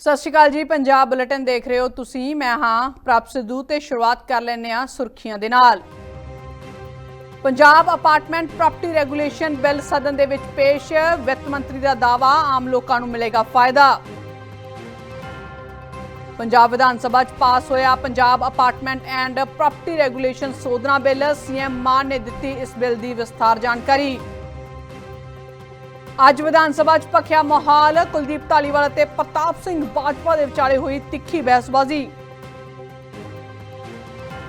ਸਤਿ ਸ਼੍ਰੀ ਅਕਾਲ ਜੀ, ਪੰਜਾਬ ਬੁਲੇਟਿਨ ਦੇਖ ਰਹੇ ਹੋ ਤੁਸੀਂ। ਮੈਂ ਹਾਂ ਪ੍ਰਭ ਸਿੱਧੂ ਤੇ ਸ਼ੁਰੂਆਤ ਕਰ ਲੈਂਦੇ ਹਾਂ ਸੁਰਖੀਆਂ ਦੇ ਨਾਲ। Punjab apartment property regulation bill ਸਦਨ ਦੇ ਵਿੱਚ ਪੇਸ਼, ਵਿੱਤ ਮੰਤਰੀ ਦਾ ਦਾਵਾ ਆਮ ਲੋਕਾਂ ਨੂੰ ਮਿਲੇਗਾ ਫਾਇਦਾ। ਪੰਜਾਬ ਵਿਧਾਨ ਸਭਾ 'ਚ ਪਾਸ ਹੋਇਆ Punjab apartment and property regulation ਸੋਧਣਾ bill, CM Mann ਨੇ ਦਿੱਤੀ ਇਸ ਬਿੱਲ ਦੀ ਵਿਸਥਾਰ ਜਾਣਕਾਰੀ। ਅੱਜ ਵਿਧਾਨ ਸਭਾ 'ਚ ਭਖਿਆ ਮਾਹੌਲ, ਕੁਲਦੀਪ ਧਾਲੀਵਾਲ ਅਤੇ ਪ੍ਰਤਾਪ ਸਿੰਘ ਬਾਜਵਾ ਦੇ ਵਿਚਾਲੇ ਹੋਈ ਤਿੱਖੀ ਬਹਿਸਬਾਜ਼ੀ।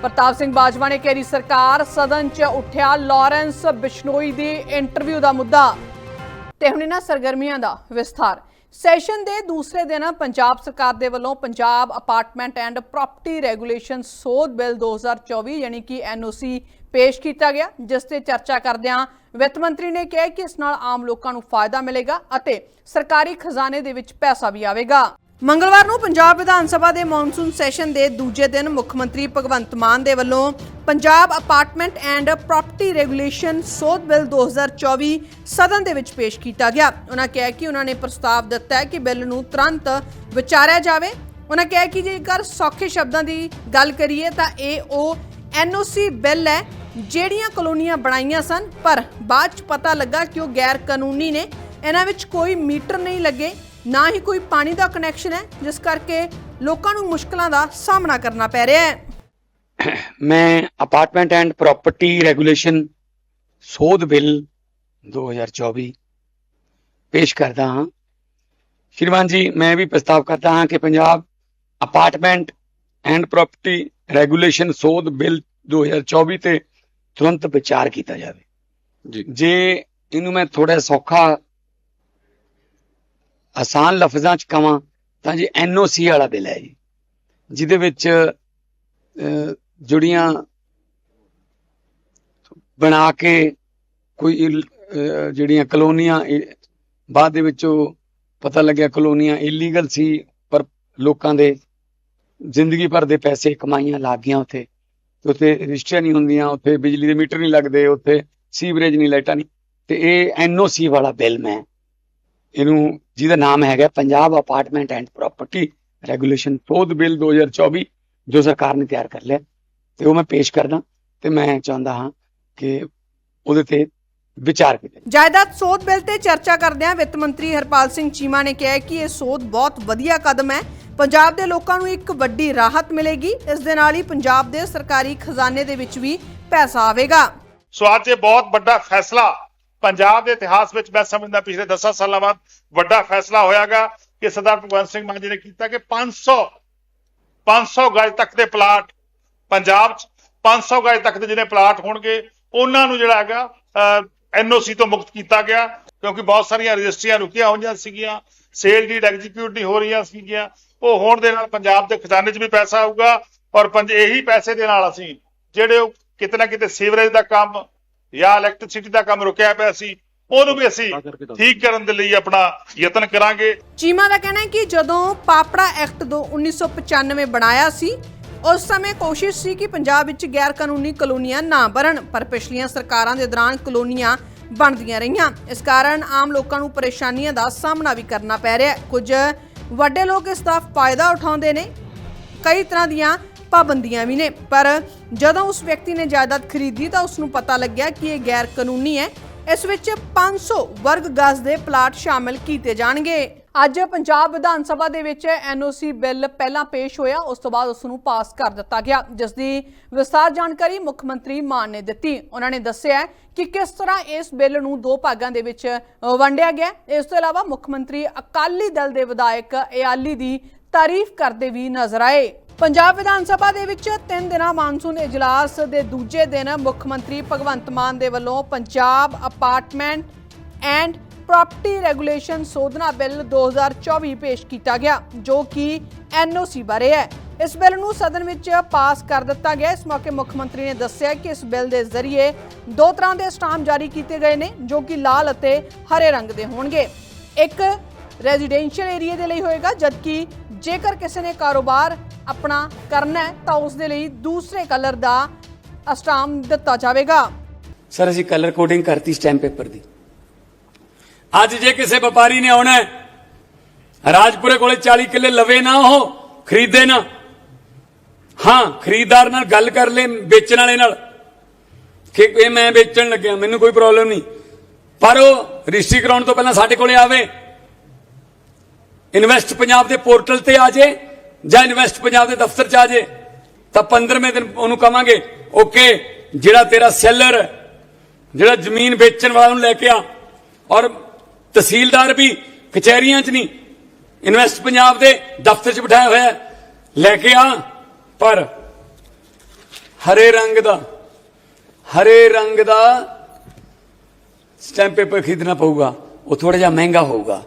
ਪ੍ਰਤਾਪ ਸਿੰਘ ਬਾਜਵਾ ਨੇ ਕੇਰੀ ਸਰਕਾਰ, ਸਦਨ 'ਚ ਉੱਠਿਆ ਲਾਰੈਂਸ ਬਿਸ਼ਨੋਈ ਦੀ ਇੰਟਰਵਿਊ ਦਾ ਮੁੱਦਾ ਤੇ ਹੁਣ ਇਹਨਾਂ ਸਰਗਰਮੀਆਂ ਦਾ ਵਿਸਥਾਰ। ਸੈਸ਼ਨ ਦੇ ਦੂਸਰੇ ਦਿਨ ਪੰਜਾਬ ਸਰਕਾਰ ਦੇ ਵੱਲੋਂ Punjab apartment and property regulation ਸੋਧ ਬਿੱਲ 2024 ਯਾਨੀ ਕਿ ਐਨਓਸੀ ਪੇਸ਼ ਕੀਤਾ ਗਿਆ, ਜਿਸ ਤੇ ਚਰਚਾ ਕਰਦਿਆਂ ਵਿੱਤ ਮੰਤਰੀ ਨੇ ਕਿਹਾ ਕਿ ਇਸ ਨਾਲ ਆਮ ਲੋਕਾਂ ਨੂੰ ਫਾਇਦਾ ਮਿਲੇਗਾ ਅਤੇ ਸਰਕਾਰੀ ਖਜ਼ਾਨੇ ਦੇ ਵਿੱਚ ਪੈਸਾ ਵੀ ਆਵੇਗਾ। ਮੰਗਲਵਾਰ ਨੂੰ ਪੰਜਾਬ ਵਿਧਾਨ ਸਭਾ ਦੇ ਮੌਨਸੂਨ ਸੈਸ਼ਨ ਦੇ ਦੂਜੇ ਦਿਨ ਮੁੱਖ ਮੰਤਰੀ ਭਗਵੰਤ ਮਾਨ ਦੇ ਵੱਲੋਂ Punjab apartment and property regulation ਸੋਧ ਬਿੱਲ 2024 ਸਦਨ ਦੇ ਵਿੱਚ ਪੇਸ਼ ਕੀਤਾ ਗਿਆ। ਉਹਨਾਂ ਕਿਹਾ ਕਿ ਉਹਨਾਂ ਨੇ ਪ੍ਰਸਤਾਵ ਦਿੱਤਾ ਹੈ ਕਿ ਬਿੱਲ ਨੂੰ ਤੁਰੰਤ ਵਿਚਾਰਿਆ ਜਾਵੇ। ਉਹਨਾਂ ਕਿਹਾ ਕਿ ਜੇਕਰ ਸੌਖੇ ਸ਼ਬਦਾਂ ਦੀ ਗੱਲ ਕਰੀਏ ਤਾਂ ਇਹ ਉਹ ਐਨਓਸੀ ਬਿੱਲ ਹੈ, ਜਿਹੜੀਆਂ ਕਲੋਨੀਆਂ ਬਣਾਈਆਂ ਸਨ, ਪਰ ਬਾਅਦ ਚ ਪਤਾ ਲੱਗਾ ਕਿ ਉਹ ਗੈਰ ਕਾਨੂੰਨੀ ਨੇ। ਇਹਨਾਂ ਵਿੱਚ ਕੋਈ ਮੀਟਰ ਨਹੀਂ ਲੱਗੇ, ਨਾ ਹੀ ਕੋਈ ਪਾਣੀ ਦਾ ਕਨੈਕਸ਼ਨ ਹੈ, ਜਿਸ ਕਰਕੇ ਲੋਕਾਂ ਨੂੰ ਮੁਸ਼ਕਲਾਂ ਦਾ ਸਾਹਮਣਾ ਕਰਨਾ ਪੈ ਰਿਹਾ ਹੈ। ਮੈਂ ਅਪਾਰਟਮੈਂਟ ਐਂਡ ਪ੍ਰਾਪਰਟੀ ਰੈਗੂਲੇਸ਼ਨ ਸੋਧ ਬਿੱਲ 2024 ਪੇਸ਼ ਕਰਦਾ ਹਾਂ। ਸ਼੍ਰੀਮਾਨ ਜੀ, ਮੈਂ ਵੀ ਪ੍ਰਸਤਾਵ ਕਰਦਾ ਹਾਂ ਕਿ Punjab apartment and property regulation ਸੋਧ ਬਿੱਲ 2024 ਤੇ ਤੁਰੰਤ ਵਿਚਾਰ ਕੀਤਾ ਜਾਵੇ। ਜੀ। ਜੇ ਇਹਨੂੰ ਮੈਂ ਥੋੜਾ ਸੌਖਾ ਆਸਾਨ ਲਫ਼ਜ਼ਾਂ ਚ ਕਵਾਂ ਤਾਂ ਜੀ ਐਨਓਸੀ ਵਾਲਾ ਬਿੱਲ ਹੈ ਜੀ ਜਿਹਦੇ ਵਿੱਚ ਜੁੜੀਆਂ ਬਣਾ ਕੇ ਕੋਈ ਜਿਹੜੀਆਂ ਕਲੋਨੀਆਂ ਬਾਅਦ ਦੇ ਵਿੱਚੋਂ ਪਤਾ ਲੱਗਿਆ ਕਲੋਨੀਆਂ ਇਲੀਗਲ ਸੀ ਪਰ ਲੋਕਾਂ ਦੇ ਜ਼ਿੰਦਗੀ ਭਰ ਦੇ ਪੈਸੇ ਕਮਾਈਆਂ ਲੱਗ ਉੱਥੇ। ਉੱਥੇ ਰਜਿਸਟਰੀਆਂ ਨਹੀਂ ਹੁੰਦੀਆਂ, ਉੱਥੇ ਬਿਜਲੀ ਦੇ ਮੀਟਰ ਨਹੀਂ ਲੱਗਦੇ, ਉੱਥੇ ਸੀਵਰੇਜ ਨਹੀਂ, ਲਾਈਟਾਂ ਨਹੀਂ। ਤੇ ਇਹ ਐਨਓਸੀ ਵਾਲਾ ਬਿੱਲ ਮੈਂ ਇਹਨੂੰ, ਜਿਹਦਾ ਨਾਮ ਹੈਗਾ Punjab apartment and property regulation ਸੋਧ ਬਿੱਲ 2024 ਜੋ ਸਰਕਾਰ ਨੇ ਤਿਆਰ ਕਰ ਲਿਆ। ਤੇ ਉਹ ਮੈਂ ਪੇਸ਼ ਕਰਦਾ ਤੇ ਮੈਂ ਚਾਹੁੰਦਾ ਹਾਂ ਕਿ ਉਹਦੇ ਤੇ ਵਿਚਾਰ ਕੀਤਾ ਜਾਇਦਾਦ ਸੋਧ ਬਿੱਲ ਤੇ ਚਰਚਾ ਕਰਦਿਆਂ ਵਿੱਤ ਮੰਤਰੀ ਹਰਪਾਲ ਸਿੰਘ ਚੀਮਾ ਨੇ ਕਿਹਾ ਕਿ ਇਹ ਸੋਧ ਬਹੁਤ ਵਧੀਆ ਕਦਮ ਹੈ। ਪੰਜਾਬ ਦੇ ਲੋਕਾਂ ਨੂੰ ਇੱਕ ਵੱਡੀ ਰਾਹਤ ਮਿਲੇਗੀ। ਇਸ ਦੇ ਨਾਲ ਹੀ ਪੰਜਾਬ ਦੇ ਸਰਕਾਰੀ ਖਜ਼ਾਨੇ ਦੇ ਵਿੱਚ ਵੀ ਪੈਸਾ ਆਵੇਗਾ। ਸੋ ਅੱਜ ਇਹ ਬਹੁਤ ਵੱਡਾ ਫੈਸਲਾ। ਪੰਜਾਬ ਦੇ ਇਤਿਹਾਸ ਵਿੱਚ ਮੈਂ ਸਮਝਦਾ ਪਿਛਲੇ 10 ਸਾਲਾਂ ਬਾਅਦ ਵੱਡਾ ਫੈਸਲਾ ਹੋਇਆਗਾ ਕਿ ਸਰਦਾਰ ਭਗਵੰਤ ਸਿੰਘ ਮਾਨ ਜੀ ਨੇ ਕੀਤਾ ਕਿ 500 500 ਗਜ ਤੱਕ ਦੇ ਪਲਾਟ ਪੰਜਾਬ 'ਚ 500 ਗਜ ਤੱਕ ਦੇ ਜਿਹੜੇ ਪਲਾਟ ਹੋਣਗੇ, ਉਹਨਾਂ ਨੂੰ ਜਿਹੜਾ ਹੈਗਾ ਐਨਓਸੀ ਤੋਂ ਮੁਕਤ ਕੀਤਾ ਗਿਆ ਕਿਉਂਕਿ ਬਹੁਤ ਸਾਰੀਆਂ ਰਜਿਸਟਰੀਆਂ ਰੁਕੀਆਂ ਹੋਈਆਂ ਸੀਗੀਆਂ। ਸੇਲ ਡੀਡ ਐਗਜ਼ੀਕਿਊਟ ਨਹੀਂ ਹੋ ਰਹੀਆਂ ਸੀਗੀਆਂ। ਉਹ ਹੋਣ ਦੇ ਨਾਲ ਪੰਜਾਬ ਦੇ ਖਜ਼ਾਨੇ 'ਚ ਵੀ ਪੈਸਾ ਆਊਗਾ ਔਰ ਪੰਜ ਇਹੀ ਪੈਸੇ ਦੇ ਨਾਲ ਅਸੀਂ ਜਿਹੜੇ ਉਹ ਕਿਤੇ ਨਾ ਕਿਤੇ ਸੀਵਰੇਜ ਦਾ ਕੰਮ ਜਾਂ ਇਲੈਕਟ੍ਰਿਸਿਟੀ ਦਾ ਕੰਮ ਰੁਕਿਆ ਪਿਆ ਸੀ ਉਹਨੂੰ ਵੀ ਅਸੀਂ ਠੀਕ ਕਰਨ ਦੇ ਲਈ ਆਪਣਾ ਯਤਨ ਕਰਾਂਗੇ। ਚੀਮਾ ਦਾ ਕਹਿਣਾ ਹੈ ਕਿ ਜਦੋਂ ਪਾਪੜਾ ਐਕਟ ਦੋ 1995 ਬਣਾਇਆ ਸੀ ਉਸ ਸਮੇਂ ਕੋਸ਼ਿਸ਼ ਸੀ ਕਿ ਪੰਜਾਬ ਵਿੱਚ ਗੈਰ ਕਾਨੂੰਨੀ ਕਲੋਨੀਆਂ ਨਾ ਬਣਨ ਪਰ ਪਿਛਲੀਆਂ ਸਰਕਾਰਾਂ ਦੇ ਦੌਰਾਨ ਕਲੋਨੀਆਂ ਬਣਦੀਆਂ ਰਹੀਆਂ। ਇਸ ਕਾਰਨ ਆਮ ਲੋਕਾਂ ਨੂੰ ਪਰੇਸ਼ਾਨੀਆਂ ਦਾ ਸਾਹਮਣਾ ਵੀ ਕਰਨਾ ਪੈ ਰਿਹਾ ਕੁਝ ਵੱਡੇ ਲੋਕ ਇਸ ਦਾ ਫਾਇਦਾ ਉਠਾਉਂਦੇ ਨੇ। ਕਈ ਤਰ੍ਹਾਂ ਦੀਆਂ ਪਾਬੰਦੀਆਂ ਵੀ ਨੇ। ਪਰ ਜਦੋਂ ਉਸ ਵਿਅਕਤੀ ਨੇ ਜਾਇਦਾਦ ਖਰੀਦੀ ਤਾਂ ਉਸ ਨੂੰ ਪਤਾ ਲੱਗਿਆ ਕਿ ਇਹ ਗੈਰ ਕਾਨੂੰਨੀ ਹੈ। ਇਸ ਵਿੱਚ 500 ਵਰਗ ਗਜ਼ ਦੇ ਪਲਾਟ ਸ਼ਾਮਿਲ ਕੀਤੇ ਜਾਣਗੇ। ਅੱਜ ਪੰਜਾਬ ਵਿਧਾਨ ਸਭਾ ਦੇ ਵਿੱਚ ਐਨਓਸੀ ਬਿੱਲ ਪਹਿਲਾਂ ਪੇਸ਼ ਹੋਇਆ, ਉਸ ਤੋਂ ਬਾਅਦ ਉਸ ਨੂੰ ਪਾਸ ਕਰ ਦਿੱਤਾ ਗਿਆ। ਜਿਸ ਦੀ ਵਿਸਥਾਰ ਜਾਣਕਾਰੀ ਮੁੱਖ ਮੰਤਰੀ ਮਾਨ ਨੇ ਦਿੱਤੀ। ਉਹਨਾਂ ਨੇ ਦੱਸਿਆ ਕਿ ਕਿਸ ਤਰ੍ਹਾਂ ਇਸ ਬਿੱਲ ਨੂੰ ਦੋ ਭਾਗਾਂ ਦੇ ਵਿੱਚ ਵੰਡਿਆ ਗਿਆ। ਇਸ ਤੋਂ ਇਲਾਵਾ ਮੁੱਖ ਮੰਤਰੀ ਅਕਾਲੀ ਦਲ ਦੇ ਵਿਧਾਇਕ ਇਆਲੀ ਦੀ ਤਾਰੀਫ ਕਰਦੇ ਵੀ ਨਜ਼ਰ ਆਏ। ਪੰਜਾਬ ਵਿਧਾਨ ਸਭਾ ਦੇ ਵਿੱਚ ਤਿੰਨ ਦਿਨਾਂ ਮਾਨਸੂਨ ਇਜਲਾਸ ਦੇ ਦੂਜੇ ਦਿਨ ਮੁੱਖ ਮੰਤਰੀ ਭਗਵੰਤ ਮਾਨ ਦੇ ਵੱਲੋਂ Punjab apartment and property regulation ਸੋਧਨਾ bill 2024 ਪੇਸ਼ ਕੀਤਾ ਗਿਆ, ਜੋ ਕਿ ਐਨਓਸੀ ਬਾਰੇ ਹੈ। ਇਸ ਬਿੱਲ ਨੂੰ ਸਦਨ ਵਿੱਚ ਪਾਸ ਕਰ ਦਿੱਤਾ ਗਿਆ। ਇਸ ਮੌਕੇ ਮੁੱਖ ਮੰਤਰੀ ਨੇ ਦੱਸਿਆ ਕਿ ਇਸ ਬਿੱਲ ਦੇ ਜ਼ਰੀਏ ਦੋ ਤਰ੍ਹਾਂ ਦੇ ਸਟਾਂਪ ਜਾਰੀ ਕੀਤੇ ਗਏ ਨੇ, ਜੋ ਕਿ ਲਾਲ ਅਤੇ ਹਰੇ ਰੰਗ ਦੇ ਹੋਣਗੇ। ਇੱਕ ਰੈਜ਼ੀਡੈਂਸ਼ੀਅਲ ਏਰੀਆ ਦੇ ਲਈ ਹੋਏਗਾ, ਜਦਕਿ ਜੇਕਰ ਕਿਸੇ ਨੇ ਕਾਰੋਬਾਰ ਆਪਣਾ ਕਰਨਾ ਹੈ, ਤਾਂ ਉਸ ਦੇ ਲਈ ਦੂਸਰੇ ਕਲਰ ਦਾ ਸਟਾਂਪ ਦਿੱਤਾ ਜਾਵੇਗਾ। ਸਰ, ਅਸੀਂ ਕਲਰ ਕੋਡਿੰਗ ਕਰਤੀ ਸਟੈਂਪ ਪੇਪਰ ਦੀ। ਅੱਜ ਜੇ ਕਿਸੇ ਵਪਾਰੀ ਨੇ ਆਉਣਾ ਹੈ, ਰਾਜਪੁਰੇ ਕੋਲੇ 40 ਕਿੱਲੇ ਲਵੇ ਨਾ ਉਹ, ਖਰੀਦੇ ਨਾ। ਹਾਂ, ਖਰੀਦਦਾਰ ਨਾਲ ਗੱਲ ਕਰ ਲੈ, ਵੇਚਣ ਵਾਲੇ ਨਾਲ। ਕਿ ਇਹ ਮੈਂ ਵੇਚਣ ਲੱਗਿਆ, ਮੈਨੂੰ ਕੋਈ ਪ੍ਰੋਬਲਮ ਨਹੀਂ। ਪਰ ਉਹ ਰਜਿਸਟਰੀ ਕਰਾਉਣ ਤੋਂ ਪਹਿਲਾਂ ਸਾਡੇ ਕੋਲੇ ਆਵੇ। ਇਨਵੈਸਟ ਪੰਜਾਬ ਦੇ ਪੋਰਟਲ ਤੇ ਆ ਜੇ, ਜਾਂ ਇਨਵੈਸਟ ਪੰਜਾਬ ਦੇ ਦਫ਼ਤਰ ਚ ਆ ਜੇ, ਤਾਂ 15ਵੇਂ ਦਿਨ ਉਹਨੂੰ ਕਵਾਂਗੇ, ਓਕੇ, ਜਿਹੜਾ ਤੇਰਾ ਸੈਲਰ ਜਿਹੜਾ ਜ਼ਮੀਨ ਵੇਚਣ ਵਾਲਾ ਨੂੰ ਲੈ ਕੇ ਆ। ਔਰ ਤਹਿਸੀਲਦਾਰ ਵੀ ਕਚਹਿਰੀਆਂ 'ਚ ਨਹੀਂ ਇਨਵੈਸਟ ਪੰਜਾਬ ਦੇ ਦਫ਼ਤਰ 'ਚ ਬਿਠਾਇਆ ਹੋਇਆ ਲੈ ਕੇ ਆ, ਪਰ ਹਰੇ ਰੰਗ ਦਾ, ਹਰੇ ਰੰਗ ਦਾ ਸਟੈਂਪ ਪੇਪਰ ਖਰੀਦਣਾ ਪਊਗਾ, ਉਹ ਥੋੜਾ ਜਿਹਾ ਮਹਿੰਗਾ ਹੋਊਗਾ,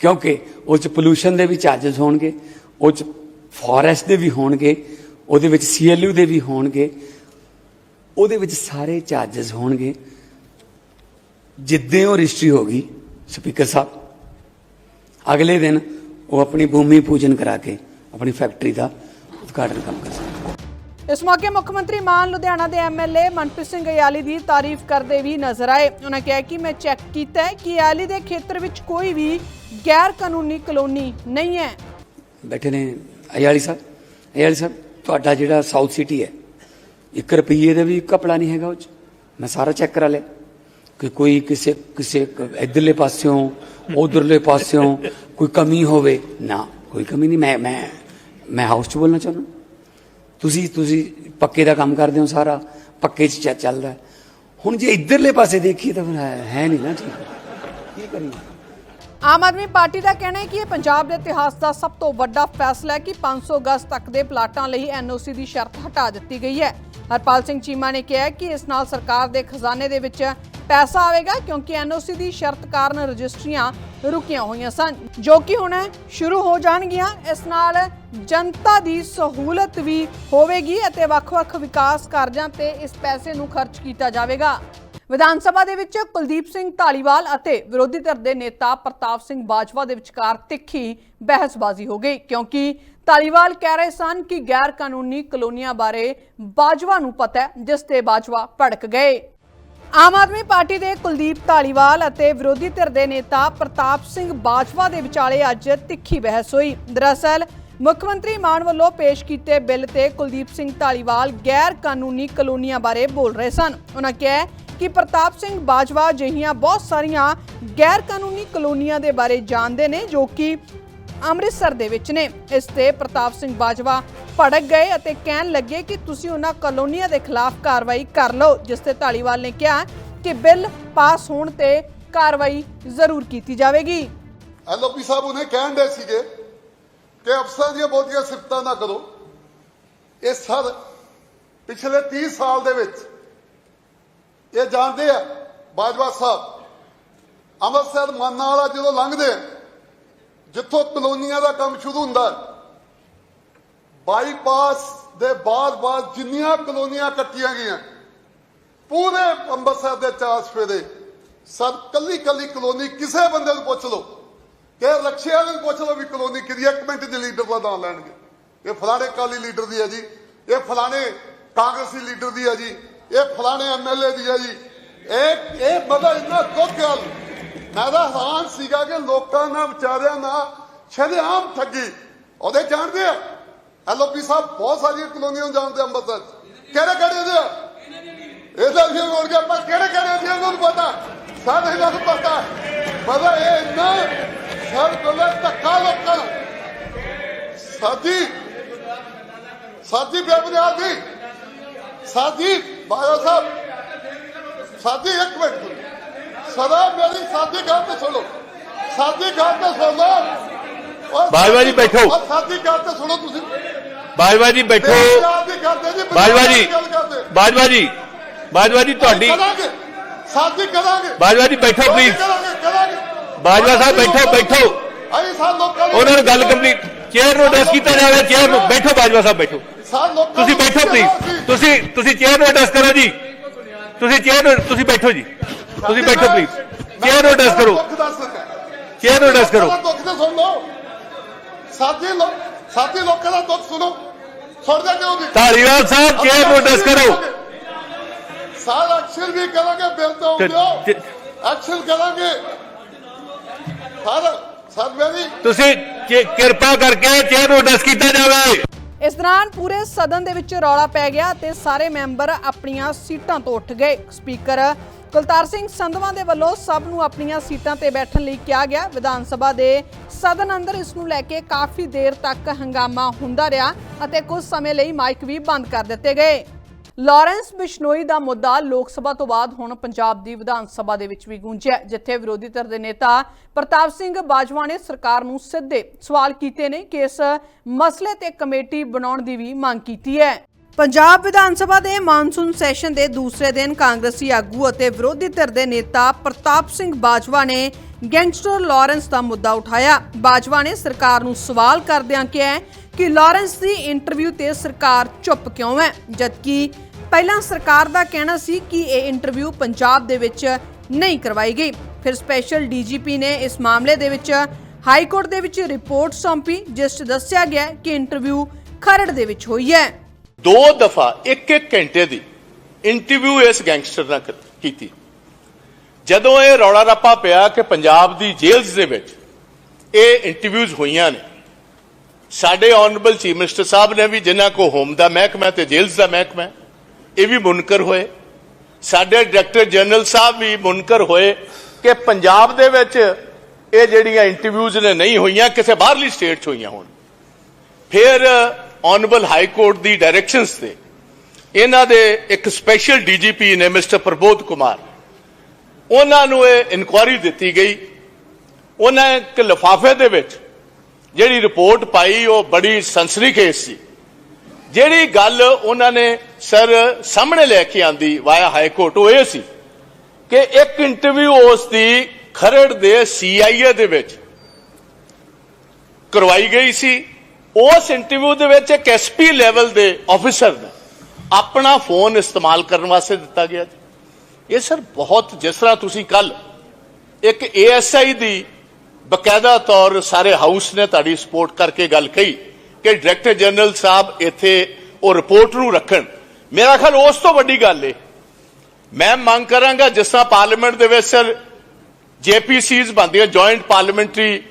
ਕਿਉਂਕਿ ਉਹ 'ਚ ਪੋਲੂਸ਼ਨ ਦੇ ਵੀ ਚਾਰजेस ਹੋਣਗੇ, ਉਹ 'ਚ ਫੋਰੈਸਟ ਦੇ ਵੀ ਹੋਣਗੇ, ਉਹਦੇ ਵਿੱਚ ਸੀਐਲਯੂ ਦੇ ਵੀ ਹੋਣਗੇ, ਉਹਦੇ ਵਿੱਚ ਸਾਰੇ ਚਾਰजेस ਹੋਣਗੇ। ਜਿੱਦੇ ਉਹ ਰਜਿਸਟਰੀ ਗਈ ਸਪੀਕਰ ਸਾਹਿਬ ਅਗਲੇ ਦਿਨ ਉਹ ਆਪਣੀ ਭੂਮੀ ਪੂਜਨ ਕਰਾ ਕੇ ਆਪਣੀ ਫੈਕਟਰੀ ਦਾ ਉਦਘਾਟਨ ਕੰਮ ਕਰ ਸਕਦਾ ਇਸ ਮੌਕੇ ਮੁੱਖ ਮੰਤਰੀ ਮਾਨ ਲੁਧਿਆਣਾ ਦੇ ਐਮਐਲਏ ਮਨਪ੍ਰੀਤ ਸਿੰਘ ਅਯਾਲੀ ਦੀ ਤਾਰੀਫ ਕਰਦੇ ਵੀ ਨਜ਼ਰ ਆਏ। ਉਹਨਾਂ ਕਿਹਾ ਕਿ ਮੈਂ ਚੈੱਕ ਕੀਤਾ ਕਿ ਅਯਾਲੀ ਦੇ ਖੇਤਰ ਵਿੱਚ ਕੋਈ ਵੀ ਗੈਰ ਕਾਨੂੰਨੀ ਕਲੋਨੀ ਨਹੀਂ ਹੈ। ਬੈਠੇ ਨੇ ਅਯਾਲੀ ਸਾਹਿਬ। ਅਯਾਲੀ ਸਾਹਿਬ ਤੁਹਾਡਾ ਜਿਹੜਾ ਸਾਊਥ ਸਿਟੀ ਹੈ 1 ਰੁਪਈਏ ਦਾ ਵੀ ਕਪੜਾ ਨਹੀਂ ਹੈਗਾ ਉਹ ਚ। ਮੈਂ ਸਾਰਾ ਚੈੱਕ ਕਰਾ ਲਿਆ। ਕਿ ਕੋਈ ਕਿਸੇ ਕਿਸੇ ਕ- ਇੱਧਰਲੇ ਪਾਸਿਓਂ, ਉਧਰਲੇ ਪਾਸਿਓਂ ਕੋਈ ਕਮੀ ਹੋਵੇ, ਨਾ, ਕੋਈ ਕਮੀ ਨਹੀਂ। ਮੈਂ ਮੈਂ ਮੈਂ ਹਾਊਸ ਚ ਬੋਲਣਾ ਚਾਹੁੰਦਾ। ਤੁਸੀਂ ਤੁਸੀਂ ਪੱਕੇ ਦਾ ਕੰਮ ਕਰਦੇ ਹੋ ਸਾਰਾ, ਪੱਕੇ ਚ ਚੱ- ਚੱਲਦਾ। ਹੁਣ ਜੇ ਇੱਧਰਲੇ ਪਾਸੇ ਦੇਖੀਏ ਤਾਂ ਫਿਰ ਹੈ ਹੈ ਨਹੀਂ ਨਾ ਠੀਕ। ਕੀ ਕਰੀਏ? ਆਮ ਆਦਮੀ ਪਾਰਟੀ ਦਾ ਕਹਿਣਾ ਹੈ ਕਿ ਇਹ ਪੰਜਾਬ ਦੇ ਇਤਿਹਾਸ ਦਾ ਸਭ ਤੋਂ ਵੱਡਾ ਫੈਸਲਾ ਹੈ ਕਿ 500 ਗਜ਼ ਤੱਕ ਦੇ ਪਲਾਟਾਂ ਲਈ ਐਨਓਸੀ ਦੀ ਸ਼ਰਤ ਹਟਾ ਦਿੱਤੀ ਗਈ ਹੈ। ਹਰਪਾਲ ਸਿੰਘ ਚੀਮਾ ਨੇ ਕਿਹਾ ਕਿ ਇਸ ਨਾਲ ਸਰਕਾਰ ਦੇ ਖਜ਼ਾਨੇ ਦੇ ਵਿੱਚ ਪੈਸਾ ਆਵੇਗਾ ਕਿਉਂਕਿ ਐਨਓਸੀ ਦੀ ਸ਼ਰਤ ਕਾਰਨ ਰਜਿਸਟਰੀਆਂ ਰੁਕੀਆਂ ਹੋਈਆਂ ਸਨ। ਜੋ ਕਿ ਹੁਣ ਸ਼ੁਰੂ ਹੋ ਜਾਣਗੀਆਂ। ਇਸ ਨਾਲ ਜਨਤਾ ਦੀ ਸਹੂਲਤ ਵੀ ਹੋਵੇਗੀ ਅਤੇ ਵੱਖ-ਵੱਖ ਵਿਕਾਸ ਕਾਰਜਾਂ ਤੇ ਇਸ ਪੈਸੇ ਨੂੰ ਖਰਚ ਕੀਤਾ ਜਾਵੇਗਾ। ਵਿਧਾਨ ਸਭਾ ਦੇ ਵਿੱਚ ਕੁਲਦੀਪ ਸਿੰਘ ਢਾਲੀਵਾਲ ਅਤੇ ਵਿਰੋਧੀ ਧਿਰ ਦੇ ਨੇਤਾ ਪ੍ਰਤਾਪ ਸਿੰਘ ਬਾਜਵਾ ਦੇ ਵਿਚਕਾਰ ਤਿੱਖੀ ਬਹਿਸਬਾਜ਼ੀ ਹੋ ਗਈ, ਕਿਉਂਕਿ ਢਾਲੀਵਾਲ ਕਹਿ ਰਹੇ ਸਨ ਕਿ ਗੈਰ ਕਾਨੂੰਨੀ ਕਲੋਨੀਆਂ ਬਾਰੇ ਬਾਜਵਾ ਨੂੰ ਪਤਾ ਹੈ, ਜਿਸ ਤੇ ਬਾਜਵਾ ਭੜਕ ਗਏ। ਆਮ ਆਦਮੀ ਪਾਰਟੀ ਦੇ ਕੁਲਦੀਪ ਢਾਲੀਵਾਲ ਅਤੇ ਵਿਰੋਧੀ ਧਿਰ ਦੇ ਨੇਤਾ ਪ੍ਰਤਾਪ ਸਿੰਘ ਬਾਜਵਾ ਦੇ ਵਿਚਾਲੇ ਅੱਜ ਤਿੱਖੀ ਬਹਿਸ ਹੋਈ। ਦਰਅਸਲ, ਮੁੱਖ ਮੰਤਰੀ ਮਾਨ ਵੱਲੋਂ ਪੇਸ਼ ਕੀਤੇ ਬਿੱਲ ਤੇ ਕੁਲਦੀਪ ਸਿੰਘ ਢਾਲੀਵਾਲ ਗੈਰ ਕਾਨੂੰਨੀ ਕਲੋਨੀਆਂ ਬਾਰੇ ਬੋਲ ਰਹੇ ਸਨ। ਉਹਨਾਂ ਕਿਹਾ ਕਿ ਪ੍ਰਤਾਪ ਸਿੰਘ ਬਾਜਵਾ ਜਿਹੀਆਂ ਬਹੁਤ ਸਾਰੀਆਂ ਗੈਰ ਕਾਨੂੰਨੀ ਕਲੋਨੀਆਂ ਦੇ ਬਾਰੇ ਜਾਣਦੇ ਨੇ ਜੋ ਕਿ ਅੰਮ੍ਰਿਤਸਰ ਦੇ ਵਿੱਚ ਨੇ। ਇਸ ਤੇ ਪ੍ਰਤਾਪ ਸਿੰਘ ਬਾਜਵਾ ਭੜਕ ਗਏ ਅਤੇ ਕਹਿਣ ਲੱਗੇ ਕਿ ਤੁਸੀਂ ਉਹਨਾਂ ਕਲੋਨੀਆਂ ਦੇ ਖਿਲਾਫ ਕਾਰਵਾਈ ਕਰ ਲਓ, ਜਿਸ ਤੇ ਢਾਲੀਵਾਲ ਨੇ ਕਿਹਾ ਕਿ ਬਿੱਲ ਪਾਸ ਹੋਣ ਤੇ ਕਾਰਵਾਈ ਜ਼ਰੂਰ ਕੀਤੀ ਜਾਵੇਗੀ। ਐਲਓਪੀ ਸਾਹਿਬ ਉਹਨੇ ਕਹਿਣ ਸੀਗੇ ਕਿ ਅਫਸਰਾਂ ਦੀਆਂ ਬਹੁਤੀਆਂ ਸਿਫਤਾਂ ਨਾ ਕਰੋ। ਇਹ ਸਰ ਪਿਛਲੇ 30 ਸਾਲ ਦੇ ਵਿੱਚ ਇਹ ਜਾਣਦੇ ਆ ਬਾਜਵਾ ਸਾਹਿਬ ਅੰਮ੍ਰਿਤਸਰ ਮਾਨਾ ਵਾਲਾ ਜਦੋਂ ਲੰਘਦੇ ਜਿੱਥੋਂ ਕਲੋਨੀਆਂ ਦਾ ਕੰਮ ਸ਼ੁਰੂ ਹੁੰਦਾ ਬਾਈਪਾਸ ਦੇ ਬਾਅਦ-ਬਾਅਦ ਜਿੰਨੀਆਂ ਕਲੋਨੀਆਂ ਕੱਟੀਆਂ ਗਈਆਂ ਪੂਰੇ ਅੰਮ੍ਰਿਤਸਰ ਦੇ ਚਾਰ ਸਫੇਰੇ ਸਰ ਕੱਲੀ ਕੱਲੀ ਕਲੋਨੀ ਕਿਸੇ ਬੰਦੇ ਨੂੰ ਪੁੱਛ ਲਓ ਕਿ ਰਕਸ਼ਿਆ ਨੂੰ ਪੁੱਛ ਲਓ ਵੀ ਕਲੋਨੀ ਕਿਹਦੀ ਹੈ, ਇੱਕ ਮਿੰਟ ਦੇ ਲੀਡਰ ਦਾ ਨਾਂ ਲੈਣਗੇ। ਇਹ ਫਲਾਣੇ ਕਾਲੀ ਲੀਡਰ ਦੀ ਹੈ ਜੀ ਇਹ ਫਲਾਣੇ ਕਾਂਗਰਸੀ ਲੀਡਰ ਦੀ ਹੈ ਜੀ ਇਹ ਫਲਾਣੇ ਐਮਐਲਏ ਦੀ ਹੈ ਜੀ। ਇਹ ਇਹ ਮਤਲਬ ਇੰਨਾ ਦੁੱਖ ਗੱਲ ਮੈਂ ਤਾਂ ਹੈਰਾਨ ਸੀਗਾ ਕਿ ਲੋਕਾਂ ਨਾਲ ਵਿਚਾਰਿਆਂ ਨਾਲ ਸ਼ਰੇਆਮ ਠੱਗੀ। ਉਹਦੇ ਜਾਣਦੇ ਆ? ਐਲਓਪੀ ਸਾਹਿਬ ਬਹੁਤ ਸਾਰੀਆਂ ਕਲੋਨੀਆਂ ਨੂੰ ਜਾਣਦੇ ਅੰਮ੍ਰਿਤਸਰ ਕਿਹੜੇ ਕਿਹੜੇ ਦੇ ਇਹਦਾ ਵੀ ਹੋਣ ਗਿਆ ਪਰ ਕਿਹੜੇ ਕਿਹੜੇ ਸੀ ਉਹਨਾਂ ਨੂੰ ਪਤਾ। ਸਾਰੇ ਇਹਨਾਂ ਨੂੰ ਪਤਾ। ਮਤਲਬ ਇਹ ਇੰਨਾ ਸਰ ਕੋਲੇ ਧੱਕਾ ਲੋਕਾਂ ਨੂੰ। ਸਾਡੀ ਸਾਡੀ ਬੇਬੁਨਿਆਦ ਦੀ ਸਾਡੀ ਬਾਇਆ ਸਾਹਿਬ ਸਾਡੀ ਇੱਕ ਮਿੰਟ। ਸਦਾ ਮੇਰੀ ਸਾਡੀ ਗੱਲ ਤੇ ਸੁਣੋ। ਸਾਡੀ ਗੱਲ ਤੇ ਸੁਣੋ ਬਾਜਵਾ ਜੀ ਬੈਠੋ। ਸਾਡੀ ਗੱਲ ਤੇ ਸੁਣੋ ਤੁਸੀਂ। ਬਾਜਵਾ ਜੀ ਬੈਠੋ। ਬਾਜਵਾ ਜੀ ਬਾਜਵਾ ਜੀ ਬਾਜਵਾ ਜੀ ਤੁਹਾਡੀ ਸਾਡੀ ਕਰਾਂਗੇ। ਬਾਜਵਾ ਜੀ ਬੈਠੋ ਪਲੀਜ਼ ਬਾਜਵਾ ਸਾਹਿਬ ਬੈਠੋ ਬੈਠੋ। ਉਹਨਾਂ ਨੂੰ ਗੱਲ ਕੰਪਲੀਟ ਚੇਅਰ ਨੂੰ ਐਡਰੈਸ ਕੀਤਾ ਜਾਵੇ ਚੇਅਰ ਨੂੰ ਬੈਠੋ ਬਾਜਵਾ ਸਾਹਿਬ ਬੈਠੋ। ਤੁਸੀਂ ਨੂੰ ਬੈਠੋ ਪਲੀਜ਼ ਤੁਸੀਂ ਤੁਸੀਂ ਚੇਅਰ ਨੂੰ ਐਡਰੈਸ ਕਰੋ ਜੀ ਤੁਸੀਂ ਚੇਅਰ ਨੂੰ ਤੁਸੀਂ ਬੈਠੋ ਜੀ ਤੁਸੀਂ ਬੈਠੋ ਪਲੀਜ਼ ਚੇਅਰ ਨੂੰ ਐਡਰੈਸ ਕਰੋ ਦੁੱਖ ਦੱਸ ਦਿੱਤਾ ਚੇਅਰ ਨੂੰ ਐਡਰੈਸ ਕਰੋ ਲੋਕਾਂ ਦਾ ਦੁੱਖ ਤੇ ਸੁਣ ਲਓ ਸਾਥੀ ਲੋਕ ਸਾਥੀ ਲੋਕਾਂ ਦਾ ਦੁੱਖ ਸੁਣੋ ਸੁਣਦੇ ਕਿਉਂ ਨਹੀਂ ਧਾਰੀਵਾਲ ਸਾਹਿਬ ਚੇਅਰ ਨੂੰ ਐਡਰੈਸ ਕਰੋ ਸਾਲ ਐਕਸ਼ਨ ਵੀ ਕਰਾਂਗੇ ਬਿੱਲ ਤੋਂ ਤੇ- ਦਿਓ ਤੇ- ਐਕਸ਼ਨ ਕਰਾਂਗੇ ਸਾਰਾ ਸਰ ਮੇਰੀ ਤੁਸੀਂ ਚੇ- ਕਿਰਪਾ ਕਰਕੇ ਚੇਅਰ ਨੂੰ ਡਸ ਕੀਤਾ ਜਾਵੇ ਇਸ ਦੌਰਾਨ ਪੂਰੇ ਸਦਨ ਦੇ ਵਿੱਚ ਰੌਲਾ ਪੈ ਗਿਆ ਤੇ ਸਾਰੇ ਮੈਂਬਰ ਆਪਣੀਆਂ ਸੀਟਾਂ ਤੋਂ ਉੱਠ ਗਏ। ਸਪੀਕਰ ਕੁਲਤਾਰ ਸਿੰਘ ਸੰਧਵਾ ਦੇ ਵੱਲੋਂ ਸਭ ਨੂੰ ਆਪਣੀਆਂ ਸੀਟਾਂ ਤੇ ਬੈਠਣ ਲਈ ਕਿਹਾ ਗਿਆ। ਵਿਧਾਨ ਸਭਾ ਦੇ ਸਦਨ ਅੰਦਰ ਇਸ ਨੂੰ ਲੈ ਕੇ ਕਾਫੀ ਦੇਰ ਤੱਕ ਹੰਗਾਮਾ ਹੁੰਦਾ ਰਿਹਾ ਅਤੇ ਕੁਝ ਸਮੇਂ ਲਈ ਮਾਈਕ ਵੀ ਬੰਦ ਕਰ ਦਿੱਤੇ ਗਏ। ਲਾਰੈਂਸ ਬਿਸ਼ਨੋਈ ਦਾ ਮੁੱਦਾ ਲੋਕ ਸਭਾ ਤੋਂ ਬਾਅਦ ਹੁਣ ਪੰਜਾਬ ਦੀ ਵਿਧਾਨ ਸਭਾ ਦੇ ਵਿੱਚ ਵੀ ਗੂੰਜਿਆ ਜਿੱਥੇ ਵਿਰੋਧੀ ਧਿਰ ਦੇ ਨੇਤਾ ਪ੍ਰਤਾਪ ਸਿੰਘ ਬਾਜਵਾ ਨੇ ਸਰਕਾਰ ਨੂੰ ਸਿੱਧੇ ਸਵਾਲ ਕੀਤੇ ਨੇ ਕਿ ਇਸ ਮਸਲੇ ਤੇ ਕਮੇਟੀ ਬਣਾਉਣ ਦੀ ਵੀ ਮੰਗ ਕੀਤੀ ਹੈ। ਪੰਜਾਬ ਵਿਧਾਨ ਸਭਾ ਦੇ ਮਾਨਸੂਨ ਸੈਸ਼ਨ ਦੇ ਦੂਸਰੇ ਦਿਨ ਕਾਂਗਰਸੀ ਆਗੂ ਅਤੇ ਵਿਰੋਧੀ ਧਿਰ ਦੇ ਨੇਤਾ ਪ੍ਰਤਾਪ ਸਿੰਘ ਬਾਜਵਾ ਨੇ ਗੈਂਗਸਟਰ ਲਾਰੈਂਸ ਦਾ ਮੁੱਦਾ ਉਠਾਇਆ। ਬਾਜਵਾ ਨੇ ਸਰਕਾਰ ਨੂੰ ਸਵਾਲ ਕਰਦਿਆਂ ਕਿਹਾ ਕਿ ਲਾਰੈਂਸ ਦੀ ਇੰਟਰਵਿਊ ਤੇ ਸਰਕਾਰ ਚੁੱਪ ਕਿਉਂ ਹੈ, ਜਦਕਿ ਪਹਿਲਾਂ ਸਰਕਾਰ ਦਾ ਕਹਿਣਾ ਸੀ ਕਿ ਇਹ ਇੰਟਰਵਿਊ ਪੰਜਾਬ ਦੇ ਵਿੱਚ ਨਹੀਂ ਕਰਵਾਈ ਗਈ। ਫਿਰ ਸਪੈਸ਼ਲ ਡੀਜੀਪੀ ਨੇ ਇਸ ਮਾਮਲੇ ਦੇ ਵਿੱਚ ਹਾਈ ਕੋਰਟ ਦੇ ਵਿੱਚ ਰਿਪੋਰਟ ਸੌਂਪੀ, ਜਿਸ 'ਚ ਦੱਸਿਆ ਗਿਆ ਕਿ ਇੰਟਰਵਿਊ ਖਰੜ ਦੇ ਵਿੱਚ ਹੋਈ ਹੈ। ਦੋ ਦਫਾ ਇੱਕ ਇੱਕ ਘੰਟੇ ਦੀ ਇੰਟਰਵਿਊ ਇਸ ਗੈਂਗਸਟਰ ਨਾਲ ਕੀਤੀ ਜਦੋਂ ਇਹ ਰੌਲਾ ਰੱਪਾ ਪਿਆ ਕਿ ਪੰਜਾਬ ਦੀ ਜੇਲ੍ਹ ਦੇ ਵਿੱਚ ਇਹ ਇੰਟਰਵਿਊਜ਼ ਹੋਈਆਂ ਨੇ, ਸਾਡੇ ਆਨਰੇਬਲ ਚੀਫ ਮਿਨਿਸਟਰ ਸਾਹਿਬ ਨੇ ਵੀ ਜਿਨ੍ਹਾਂ ਕੋ ਹੋਮ ਦਾ ਮਹਿਕਮਾ ਤੇ ਜੇਲ੍ਹ ਦਾ ਮਹਿਕਮਾ ਇਹ ਵੀ ਮੁਨਕਰ ਹੋਏ। ਸਾਡੇ ਡਾਇਰੈਕਟਰ ਜਨਰਲ ਸਾਹਿਬ ਵੀ ਮੁਨਕਰ ਹੋਏ ਕਿ ਪੰਜਾਬ ਦੇ ਵਿੱਚ ਇਹ ਜਿਹੜੀਆਂ ਇੰਟਰਵਿਊਜ਼ ਨੇ ਨਹੀਂ ਹੋਈਆਂ, ਕਿਸੇ ਬਾਹਰਲੀ ਸਟੇਟ 'ਚ ਹੋਈਆਂ ਹੋਣ। ਫਿਰ ਆਨਰੇਬਲ ਹਾਈ ਕੋਰਟ ਦੀ ਡਾਇਰੈਕਸ਼ਨਸ ਤੇ ਇਹਨਾਂ ਦੇ ਇੱਕ ਸਪੈਸ਼ਲ ਡੀਜੀਪੀ ਨੇ ਮਿਸਟਰ ਪ੍ਰਬੋਧ ਕੁਮਾਰ, ਉਹਨਾਂ ਨੂੰ ਇਹ ਇਨਕੁਆਇਰੀ ਦਿੱਤੀ ਗਈ। ਉਹਨਾਂ ਇੱਕ ਲਿਫਾਫੇ ਦੇ ਵਿੱਚ ਜਿਹੜੀ ਰਿਪੋਰਟ ਪਾਈ, ਉਹ ਬੜੀ ਸਨਸਨੀਖੇਜ਼ ਸੀ। ਜਿਹੜੀ ਗੱਲ ਉਹਨਾਂ ਨੇ ਸਰ ਸਾਹਮਣੇ ਲੈ ਕੇ ਆਂਦੀ ਵਾਇਆ ਹਾਈ ਕੋਰਟ, ਉਹ ਇਹ ਸੀ ਕਿ ਇੱਕ ਇੰਟਰਵਿਊ ਉਸ ਦੀ ਖਰੜ ਦੇ ਸੀਆਈਏ ਦੇ ਵਿੱਚ ਕਰਵਾਈ ਗਈ ਸੀ। ਉਸ ਇੰਟਰਵਿਊ ਦੇ ਵਿੱਚ ਇੱਕ ਐਸਪੀ ਲੈਵਲ ਦੇ ਆਫੀਸਰ ਨੇ ਆਪਣਾ ਫੋਨ ਇਸਤੇਮਾਲ ਕਰਨ ਵਾਸਤੇ ਦਿੱਤਾ ਗਿਆ ਜੀ। ਇਹ ਸਰ ਬਹੁਤ, ਜਿਸ ਤਰ੍ਹਾਂ ਤੁਸੀਂ ਕੱਲ ਇੱਕ ਏਐਸਆਈ ਦੀ ਬਕਾਇਦਾ ਤੌਰ ਸਾਰੇ ਹਾਊਸ ਨੇ ਤੁਹਾਡੀ ਸਪੋਰਟ ਕਰਕੇ ਗੱਲ ਕਹੀ ਕਿ ਡਾਇਰੈਕਟਰ ਜਨਰਲ ਸਾਹਿਬ ਇੱਥੇ ਉਹ ਰਿਪੋਰਟ ਨੂੰ ਰੱਖਣ। ਮੇਰਾ ਖਿਆਲ ਉਸ ਤੋਂ ਵੱਡੀ ਗੱਲ ਏ। ਮੈਂ ਮੰਗ ਕਰਾਂਗਾ ਜਿਸ ਤਰ੍ਹਾਂ ਪਾਰਲੀਮੈਂਟ ਦੇ ਵਿੱਚ ਸਰ ਜੇਪੀਸੀਜ਼ ਬਣਦੀਆਂ ਜੁਆਇੰਟ ਪਾਰਲੀਮੈਂਟਰੀ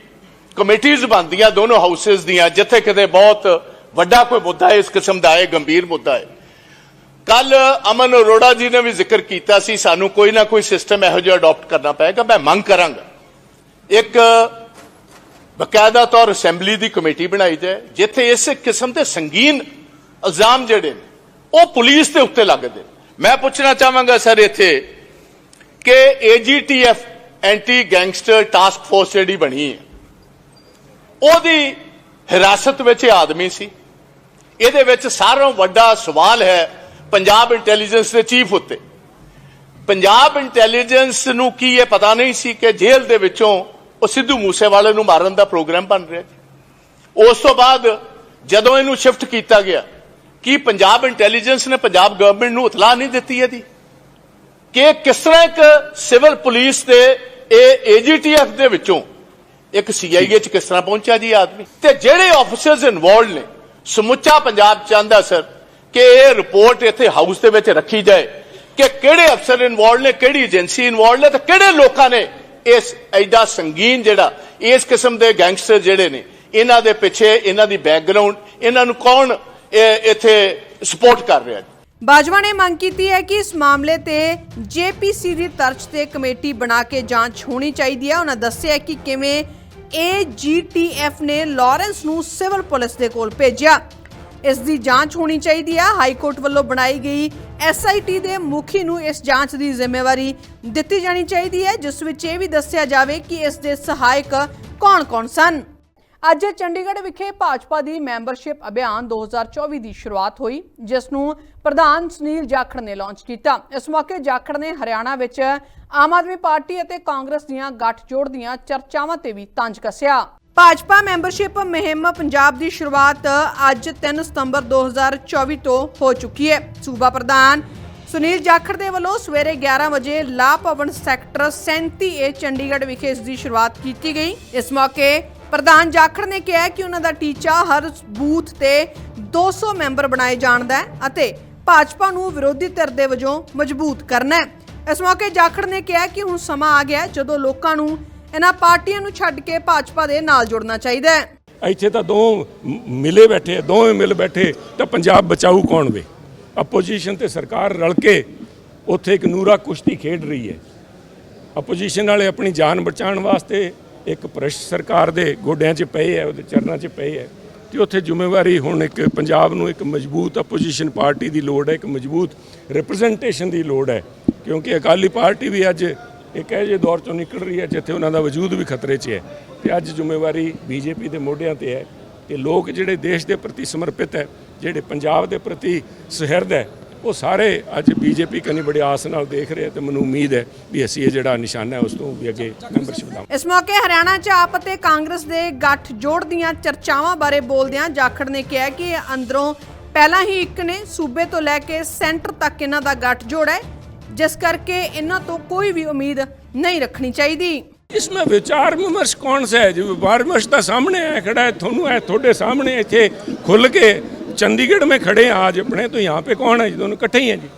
ਕਮੇਟੀਆਂ ਬਣਦੀਆਂ, ਦੋਨੋਂ ਹਾਊਸਸ ਦੀਆਂ, ਜਿੱਥੇ ਕਿਤੇ ਬਹੁਤ ਵੱਡਾ ਕੋਈ ਮੁੱਦਾ ਹੈ ਇਸ ਕਿਸਮ ਦਾ ਹੈ ਗੰਭੀਰ ਮੁੱਦਾ ਹੈ ਕੱਲ ਅਮਨ ਅਰੋੜਾ ਜੀ ਨੇ ਵੀ ਜ਼ਿਕਰ ਕੀਤਾ ਸੀ, ਸਾਨੂੰ ਕੋਈ ਨਾ ਕੋਈ ਸਿਸਟਮ ਇਹੋ ਜਿਹਾ ਅਡਾਪਟ ਕਰਨਾ ਪਏਗਾ, ਮੈਂ ਮੰਗ ਕਰਾਂਗਾ। ਇੱਕ ਬਕਾਇਦਾ ਤੌਰ ਅਸੈਂਬਲੀ ਦੀ ਕਮੇਟੀ ਬਣਾਈ ਜਾਏ, ਜਿੱਥੇ ਇਸ ਕਿਸਮ ਦੇ ਸੰਗੀਨ ਇਲਜ਼ਾਮ ਜਿਹੜੇ ਨੇ, ਉਹ ਪੁਲਿਸ ਦੇ ਉੱਤੇ ਲੱਗਦੇ ਨੇ। ਮੈਂ ਪੁੱਛਣਾ ਚਾਹਾਂਗਾ ਸਰ ਇੱਥੇ ਕਿ AGTF anti gangster task force ਜਿਹੜੀ ਬਣੀ ਹੈ, ਉਹਦੀ ਹਿਰਾਸਤ ਵਿੱਚ ਇਹ ਆਦਮੀ ਸੀ ਇਹਦੇ ਵਿੱਚ ਸਾਰਿਆਂ ਵੱਡਾ ਸਵਾਲ ਹੈ ਪੰਜਾਬ ਇੰਟੈਲੀਜੈਂਸ ਦੇ ਚੀਫ ਉੱਤੇ ਪੰਜਾਬ ਇੰਟੈਲੀਜੈਂਸ ਨੂੰ ਕੀ ਇਹ ਪਤਾ ਨਹੀਂ ਸੀ ਕਿ ਜੇਲ੍ਹ ਦੇ ਵਿੱਚੋਂ ਉਹ ਸਿੱਧੂ ਮੂਸੇਵਾਲੇ ਨੂੰ ਮਾਰਨ ਦਾ ਪ੍ਰੋਗਰਾਮ ਬਣ ਰਿਹਾ ਜੀ। ਉਸ ਤੋਂ ਬਾਅਦ ਜਦੋਂ ਇਹਨੂੰ ਸ਼ਿਫਟ ਕੀਤਾ ਗਿਆ, ਕਿ ਪੰਜਾਬ ਇੰਟੈਲੀਜੈਂਸ ਨੇ ਪੰਜਾਬ ਗਵਰਨਮੈਂਟ ਨੂੰ ਇਤਲਾਹ ਨਹੀਂ ਦਿੱਤੀ ਇਹਦੀ? ਕਿ ਕਿਸ ਤਰ੍ਹਾਂ ਇੱਕ ਸਿਵਲ ਪੁਲਿਸ ਦੇ, ਇਹ ਏਜੀਟੀਐਫ ਦੇ ਵਿੱਚੋਂ ਇੱਕ ਸੀਆਈਏ ਚ ਕਿਸ ਤਰ੍ਹਾਂ ਪਹੁੰਚਿਆ ਜੀ ਆਦਮੀ? ਤੇ ਜਿਹੜੇ ਆਫੀਸਰਸ ਇਨਵੋਲਡ ਨੇ, ਸਮੁੱਚਾ ਪੰਜਾਬ ਚਾਹੁੰਦਾ ਸਰ ਕਿ ਇਹ ਰਿਪੋਰਟ ਇੱਥੇ ਹਾਊਸ ਦੇ ਵਿੱਚ ਰੱਖੀ ਜਾਏ ਕਿ ਕਿਹੜੇ ਅਫਸਰ ਇਨਵੋਲਡ ਨੇ, ਕਿਹੜੀ ਏਜੰਸੀ ਇਨਵੋਲਡ ਨੇ ਤੇ ਕਿਹੜੇ ਲੋਕਾਂ ਨੇ ਇਸ ਐਡਾ ਸੰਗੀਨ ਜਿਹੜਾ, ਇਸ ਕਿਸਮ ਦੇ ਗੈਂਗਸਟਰ ਜਿਹੜੇ ਨੇ, ਇਹਨਾਂ ਦੇ ਪਿੱਛੇ ਇਹਨਾਂ ਦੀ ਬੈਕਗ੍ਰਾਉਂਡ ਇਹਨਾਂ ਨੂੰ ਕੌਣ ਇੱਥੇ ਸਪੋਰਟ ਕਰ ਰਿਹਾ ਜੀ? ਬਾਜਵਾ ਨੇ ਮੰਗ ਕੀਤੀ ਹੈ ਕਿ ਇਸ ਮਾਮਲੇ ਤੇ ਜੇਪੀਸੀ ਦੀ ਤਰਜ਼ ਤੇ ਕਮੇਟੀ ਬਣਾ ਕੇ ਜਾਂਚ ਹੋਣੀ ਚਾਹੀਦੀ ਹੈ। ਉਹਨਾਂ ਦੱਸਿਆ ਕਿ ਕਿਵੇਂ ਏਜੀਟੀਐਫ ਨੇ ਲਾਰੈਂਸ ਨੂੰ ਸਿਵਲ ਪੁਲਿਸ ਦੇ ਕੋਲ ਭੇਜਿਆ। ਇਸ ਦੀ ਜਾਂਚ ਹੋਣੀ ਚਾਹੀਦੀ ਹੈ। ਹਾਈ ਕੋਰਟ ਵੱਲੋਂ ਬਣਾਈ ਗਈ ਐਸਆਈਟੀ ਦੇ ਮੁਖੀ ਨੂੰ ਇਸ ਜਾਂਚ ਦੀ ਜ਼ਿੰਮੇਵਾਰੀ ਦਿੱਤੀ ਜਾਣੀ ਚਾਹੀਦੀ ਹੈ, ਜਿਸ ਵਿੱਚ ਇਹ ਵੀ ਦੱਸਿਆ ਜਾਵੇ ਕਿ ਇਸ ਦੇ ਸਹਾਇਕ ਕੌਣ-ਕੌਣ ਸਨ। ਅੱਜ ਚੰਡੀਗੜ੍ਹ ਵਿਖੇ ਭਾਜਪਾ ਦੀ ਮੈਂਬਰਸ਼ਿਪ ਅਭਿਆਨ 2024 ਦੀ ਸ਼ੁਰੂਆਤ ਹੋਈ, ਜਿਸ ਨੂੰ ਪ੍ਰਧਾਨ ਸੁਨੀਲ ਜਾਖੜ ਨੇ ਲਾਂਚ ਕੀਤਾ। ਇਸ ਮੌਕੇ ਜਾਖੜ ਨੇ ਹਰਿਆਣਾ ਵਿੱਚ ਆਮ ਆਦਮੀ ਪਾਰਟੀ ਅਤੇ ਕਾਂਗਰਸ ਦੀਆਂ ਗੱਠਜੋੜ ਦੀਆਂ ਚਰਚਾਵਾਂ ਤੇ ਵੀ ਤੰਜ ਕੱਸਿਆ। ਭਾਜਪਾ ਮੈਂਬਰਸ਼ਿਪ ਮੁਹਿੰਮ ਪੰਜਾਬ ਦੀ ਸ਼ੁਰੂਆਤ ਅੱਜ 3 ਸਤੰਬਰ 2024 ਤੋਂ ਹੋ ਚੁੱਕੀ ਹੈ। ਸੂਬਾ ਪ੍ਰਧਾਨ ਸੁਨੀਲ ਜਾਖੜ ਦੇ ਵੱਲੋਂ ਸਵੇਰੇ 11 ਵਜੇ ਲਾ ਭਵਨ ਸੈਕਟਰ 37A ਚੰਡੀਗੜ੍ਹ ਵਿਖੇ ਇਸ ਦੀ ਸ਼ੁਰੂਆਤ ਕੀਤੀ ਗਈ। ਇਸ ਮੌਕੇ ਪ੍ਰਧਾਨ ਜਾਖੜ ਨੇ ਕਿਹਾ ਕਿ ਉਹਨਾਂ ਦਾ ਟੀਚਾ ਹਰ ਬੂਥ ਤੇ 200 ਮੈਂਬਰ ਬਣਾਏ ਜਾਣ ਦਾ ਹੈ ਅਤੇ ਭਾਜਪਾ ਨੂੰ ਵਿਰੋਧੀ ਧਿਰ ਦੇ ਵਜੋਂ ਮਜ਼ਬੂਤ ਕਰਨਾ ਹੈ। ਇਸ ਮੌਕੇ ਜਾਖੜ ਨੇ ਕਿਹਾ ਕਿ ਹੁਣ ਸਮਾਂ ਆ ਗਿਆ ਜਦੋਂ ਲੋਕਾਂ ਨੂੰ ਇਹਨਾਂ ਪਾਰਟੀਆਂ ਨੂੰ ਛੱਡ ਕੇ ਭਾਜਪਾ ਦੇ ਨਾਲ ਜੁੜਨਾ ਚਾਹੀਦਾ ਹੈ। ਇੱਥੇ ਤਾਂ ਦੋ ਮਿਲੇ ਬੈਠੇ, ਦੋਵੇਂ ਮਿਲ ਬੈਠੇ, ਤਾਂ ਪੰਜਾਬ ਬਚਾਊ ਕੌਣ ਵੇ? ਆਪੋਜੀਸ਼ਨ ਤੇ ਸਰਕਾਰ ਰਲ ਕੇ ਉੱਥੇ ਇੱਕ ਨੂਰਾ ਕੁਸ਼ਤੀ ਖੇਡ ਰਹੀ ਹੈ। ਆਪੋਜੀਸ਼ਨ ਵਾਲੇ ਆਪਣੀ ਜਾਨ ਬਚਾਉਣ ਵਾਸਤੇ ਇੱਕ ਭ੍ਰਿਸ਼ਟ ਸਰਕਾਰ ਦੇ ਗੋਡਿਆਂ 'ਚ ਪਏ ਹੈ, ਉਹਦੇ ਚਰਨਾਂ 'ਚ ਪਏ ਹੈ, ਤੇ ਉੱਥੇ ਜ਼ਿੰਮੇਵਾਰੀ ਹੁਣ ਇੱਕ ਪੰਜਾਬ ਨੂੰ ਇੱਕ ਮਜ਼ਬੂਤ ਆਪੋਜੀਸ਼ਨ ਪਾਰਟੀ ਦੀ ਲੋੜ ਹੈ, ਇੱਕ ਮਜ਼ਬੂਤ ਰਿਪਰੈਜ਼ੈਂਟੇਸ਼ਨ ਦੀ ਲੋੜ ਹੈ, ਕਿਉਂਕਿ ਅਕਾਲੀ ਪਾਰਟੀ ਵੀ ਅੱਜ ਇੱਕ ਇਹੋ ਜਿਹੇ ਦੌਰ ਚੋਂ ਨਿਕਲ ਰਹੀ ਹੈ ਜਿੱਥੇ ਉਹਨਾਂ ਦਾ ਵਜੂਦ ਵੀ ਖਤਰੇ 'ਚ ਹੈ ਤੇ ਅੱਜ ਜ਼ਿੰਮੇਵਾਰੀ ਬੀਜੇਪੀ ਦੇ ਮੋਢਿਆਂ ਤੇ ਹੈ ਕਿ ਲੋਕ ਜਿਹੜੇ ਦੇਸ਼ ਦੇ ਪ੍ਰਤੀ ਸਮਰਪਿਤ ਹੈ, ਜਿਹੜੇ ਪੰਜਾਬ ਦੇ ਪ੍ਰਤੀ ਸੁਹਿਰਦ ਹੈ, ਉਹ ਸਾਰੇ ਅੱਜ ਬੀਜੇਪੀ ਕਨੀ ਬੜੇ ਆਸ ਨਾਲ ਦੇਖ ਰਹੇ ਆ ਤੇ ਮੈਨੂੰ ਉਮੀਦ ਹੈ ਵੀ ਅਸੀਂ ਇਹ ਜਿਹੜਾ ਨਿਸ਼ਾਨਾ ਹੈ ਉਸ ਤੋਂ ਵੀ ਅੱਗੇ ਮੈਂਬਰਸ਼ਿਪ ਲਾਵਾਂਗੇ ਇਸ ਮੌਕੇ ਹਰਿਆਣਾ 'ਚ ਆਪ ਅਤੇ ਕਾਂਗਰਸ ਦੇ ਗੱਠ ਜੋੜ ਦੀਆਂ ਚਰਚਾਵਾਂ ਬਾਰੇ ਬੋਲਦਿਆਂ ਜਾਖੜ ਨੇ ਕਿਹਾ ਕਿ ਇਹ ਅੰਦਰੋਂ ਪਹਿਲਾਂ ਹੀ ਇੱਕ ਨੇ ਸੂਬੇ ਤੋਂ ਲੈ ਕੇ ਸੈਂਟਰ ਤੱਕ ਇਹਨਾਂ ਦਾ ਗੱਠ ਜੋੜ ਹੈ। ਜਿਸ ਕਰਕੇ ਇਹਨਾਂ ਤੋਂ ਕੋਈ ਵੀ ਉਮੀਦ ਨਹੀਂ ਰੱਖਣੀ ਚਾਹੀਦੀ इसमें विचार विमर्श कौन सा है जो विचार विमर्श तो सामने है खड़ा है थोनू है थोड़े सामने इतने खुल के चंडीगढ़ में खड़े हैं आज अपने तो यहाँ पे कौन है जी दोनों इकट्ठे ही हैं जी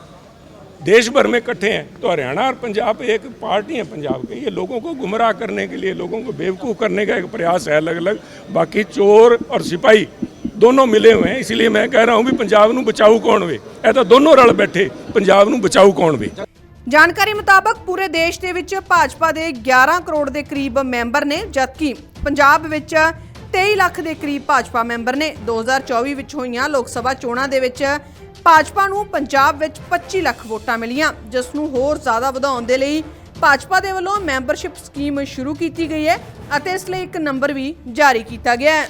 देश भर में इकट्ठे हैं तो हरियाणा और पंजाब एक पार्टी है पंजाब के ये लोगों को गुमराह करने के लिए लोगों को बेवकूफ़ करने का एक प्रयास है अलग अलग बाकी चोर और सिपाही दोनों मिले हुए हैं इसलिए मैं कह रहा हूँ भी पंजाब ਨੂੰ ਬਚਾਊ ਕੌਣ ਵੇ ਇਹ ਤਾਂ ਦੋਨੋਂ ਰਲ ਬੈਠੇ ਪੰਜਾਬ ਨੂੰ ਬਚਾਊ ਕੌਣ ਵੇ ਜਾਣਕਾਰੀ ਮੁਤਾਬਕ ਪੂਰੇ ਦੇਸ਼ ਦੇ ਵਿੱਚ ਭਾਜਪਾ ਦੇ 11 ਕਰੋੜ ਦੇ ਕਰੀਬ ਮੈਂਬਰ ਨੇ, ਜਦਕਿ ਪੰਜਾਬ ਵਿੱਚ 23 ਲੱਖ ਦੇ ਕਰੀਬ ਭਾਜਪਾ ਮੈਂਬਰ ਨੇ। 2024 ਵਿੱਚ ਹੋਈਆਂ ਲੋਕ ਸਭਾ ਚੋਣਾਂ ਦੇ ਵਿੱਚ ਭਾਜਪਾ ਨੂੰ ਪੰਜਾਬ ਵਿੱਚ 25 ਲੱਖ ਵੋਟਾਂ ਮਿਲੀਆਂ, ਜਿਸ ਨੂੰ ਹੋਰ ਜ਼ਿਆਦਾ ਵਧਾਉਣ ਦੇ ਲਈ ਭਾਜਪਾ ਦੇ ਵੱਲੋਂ ਮੈਂਬਰਸ਼ਿਪ ਸਕੀਮ ਸ਼ੁਰੂ ਕੀਤੀ ਗਈ ਹੈ ਅਤੇ ਇਸ ਲਈ ਇੱਕ ਨੰਬਰ ਵੀ ਜਾਰੀ ਕੀਤਾ ਗਿਆ ਹੈ।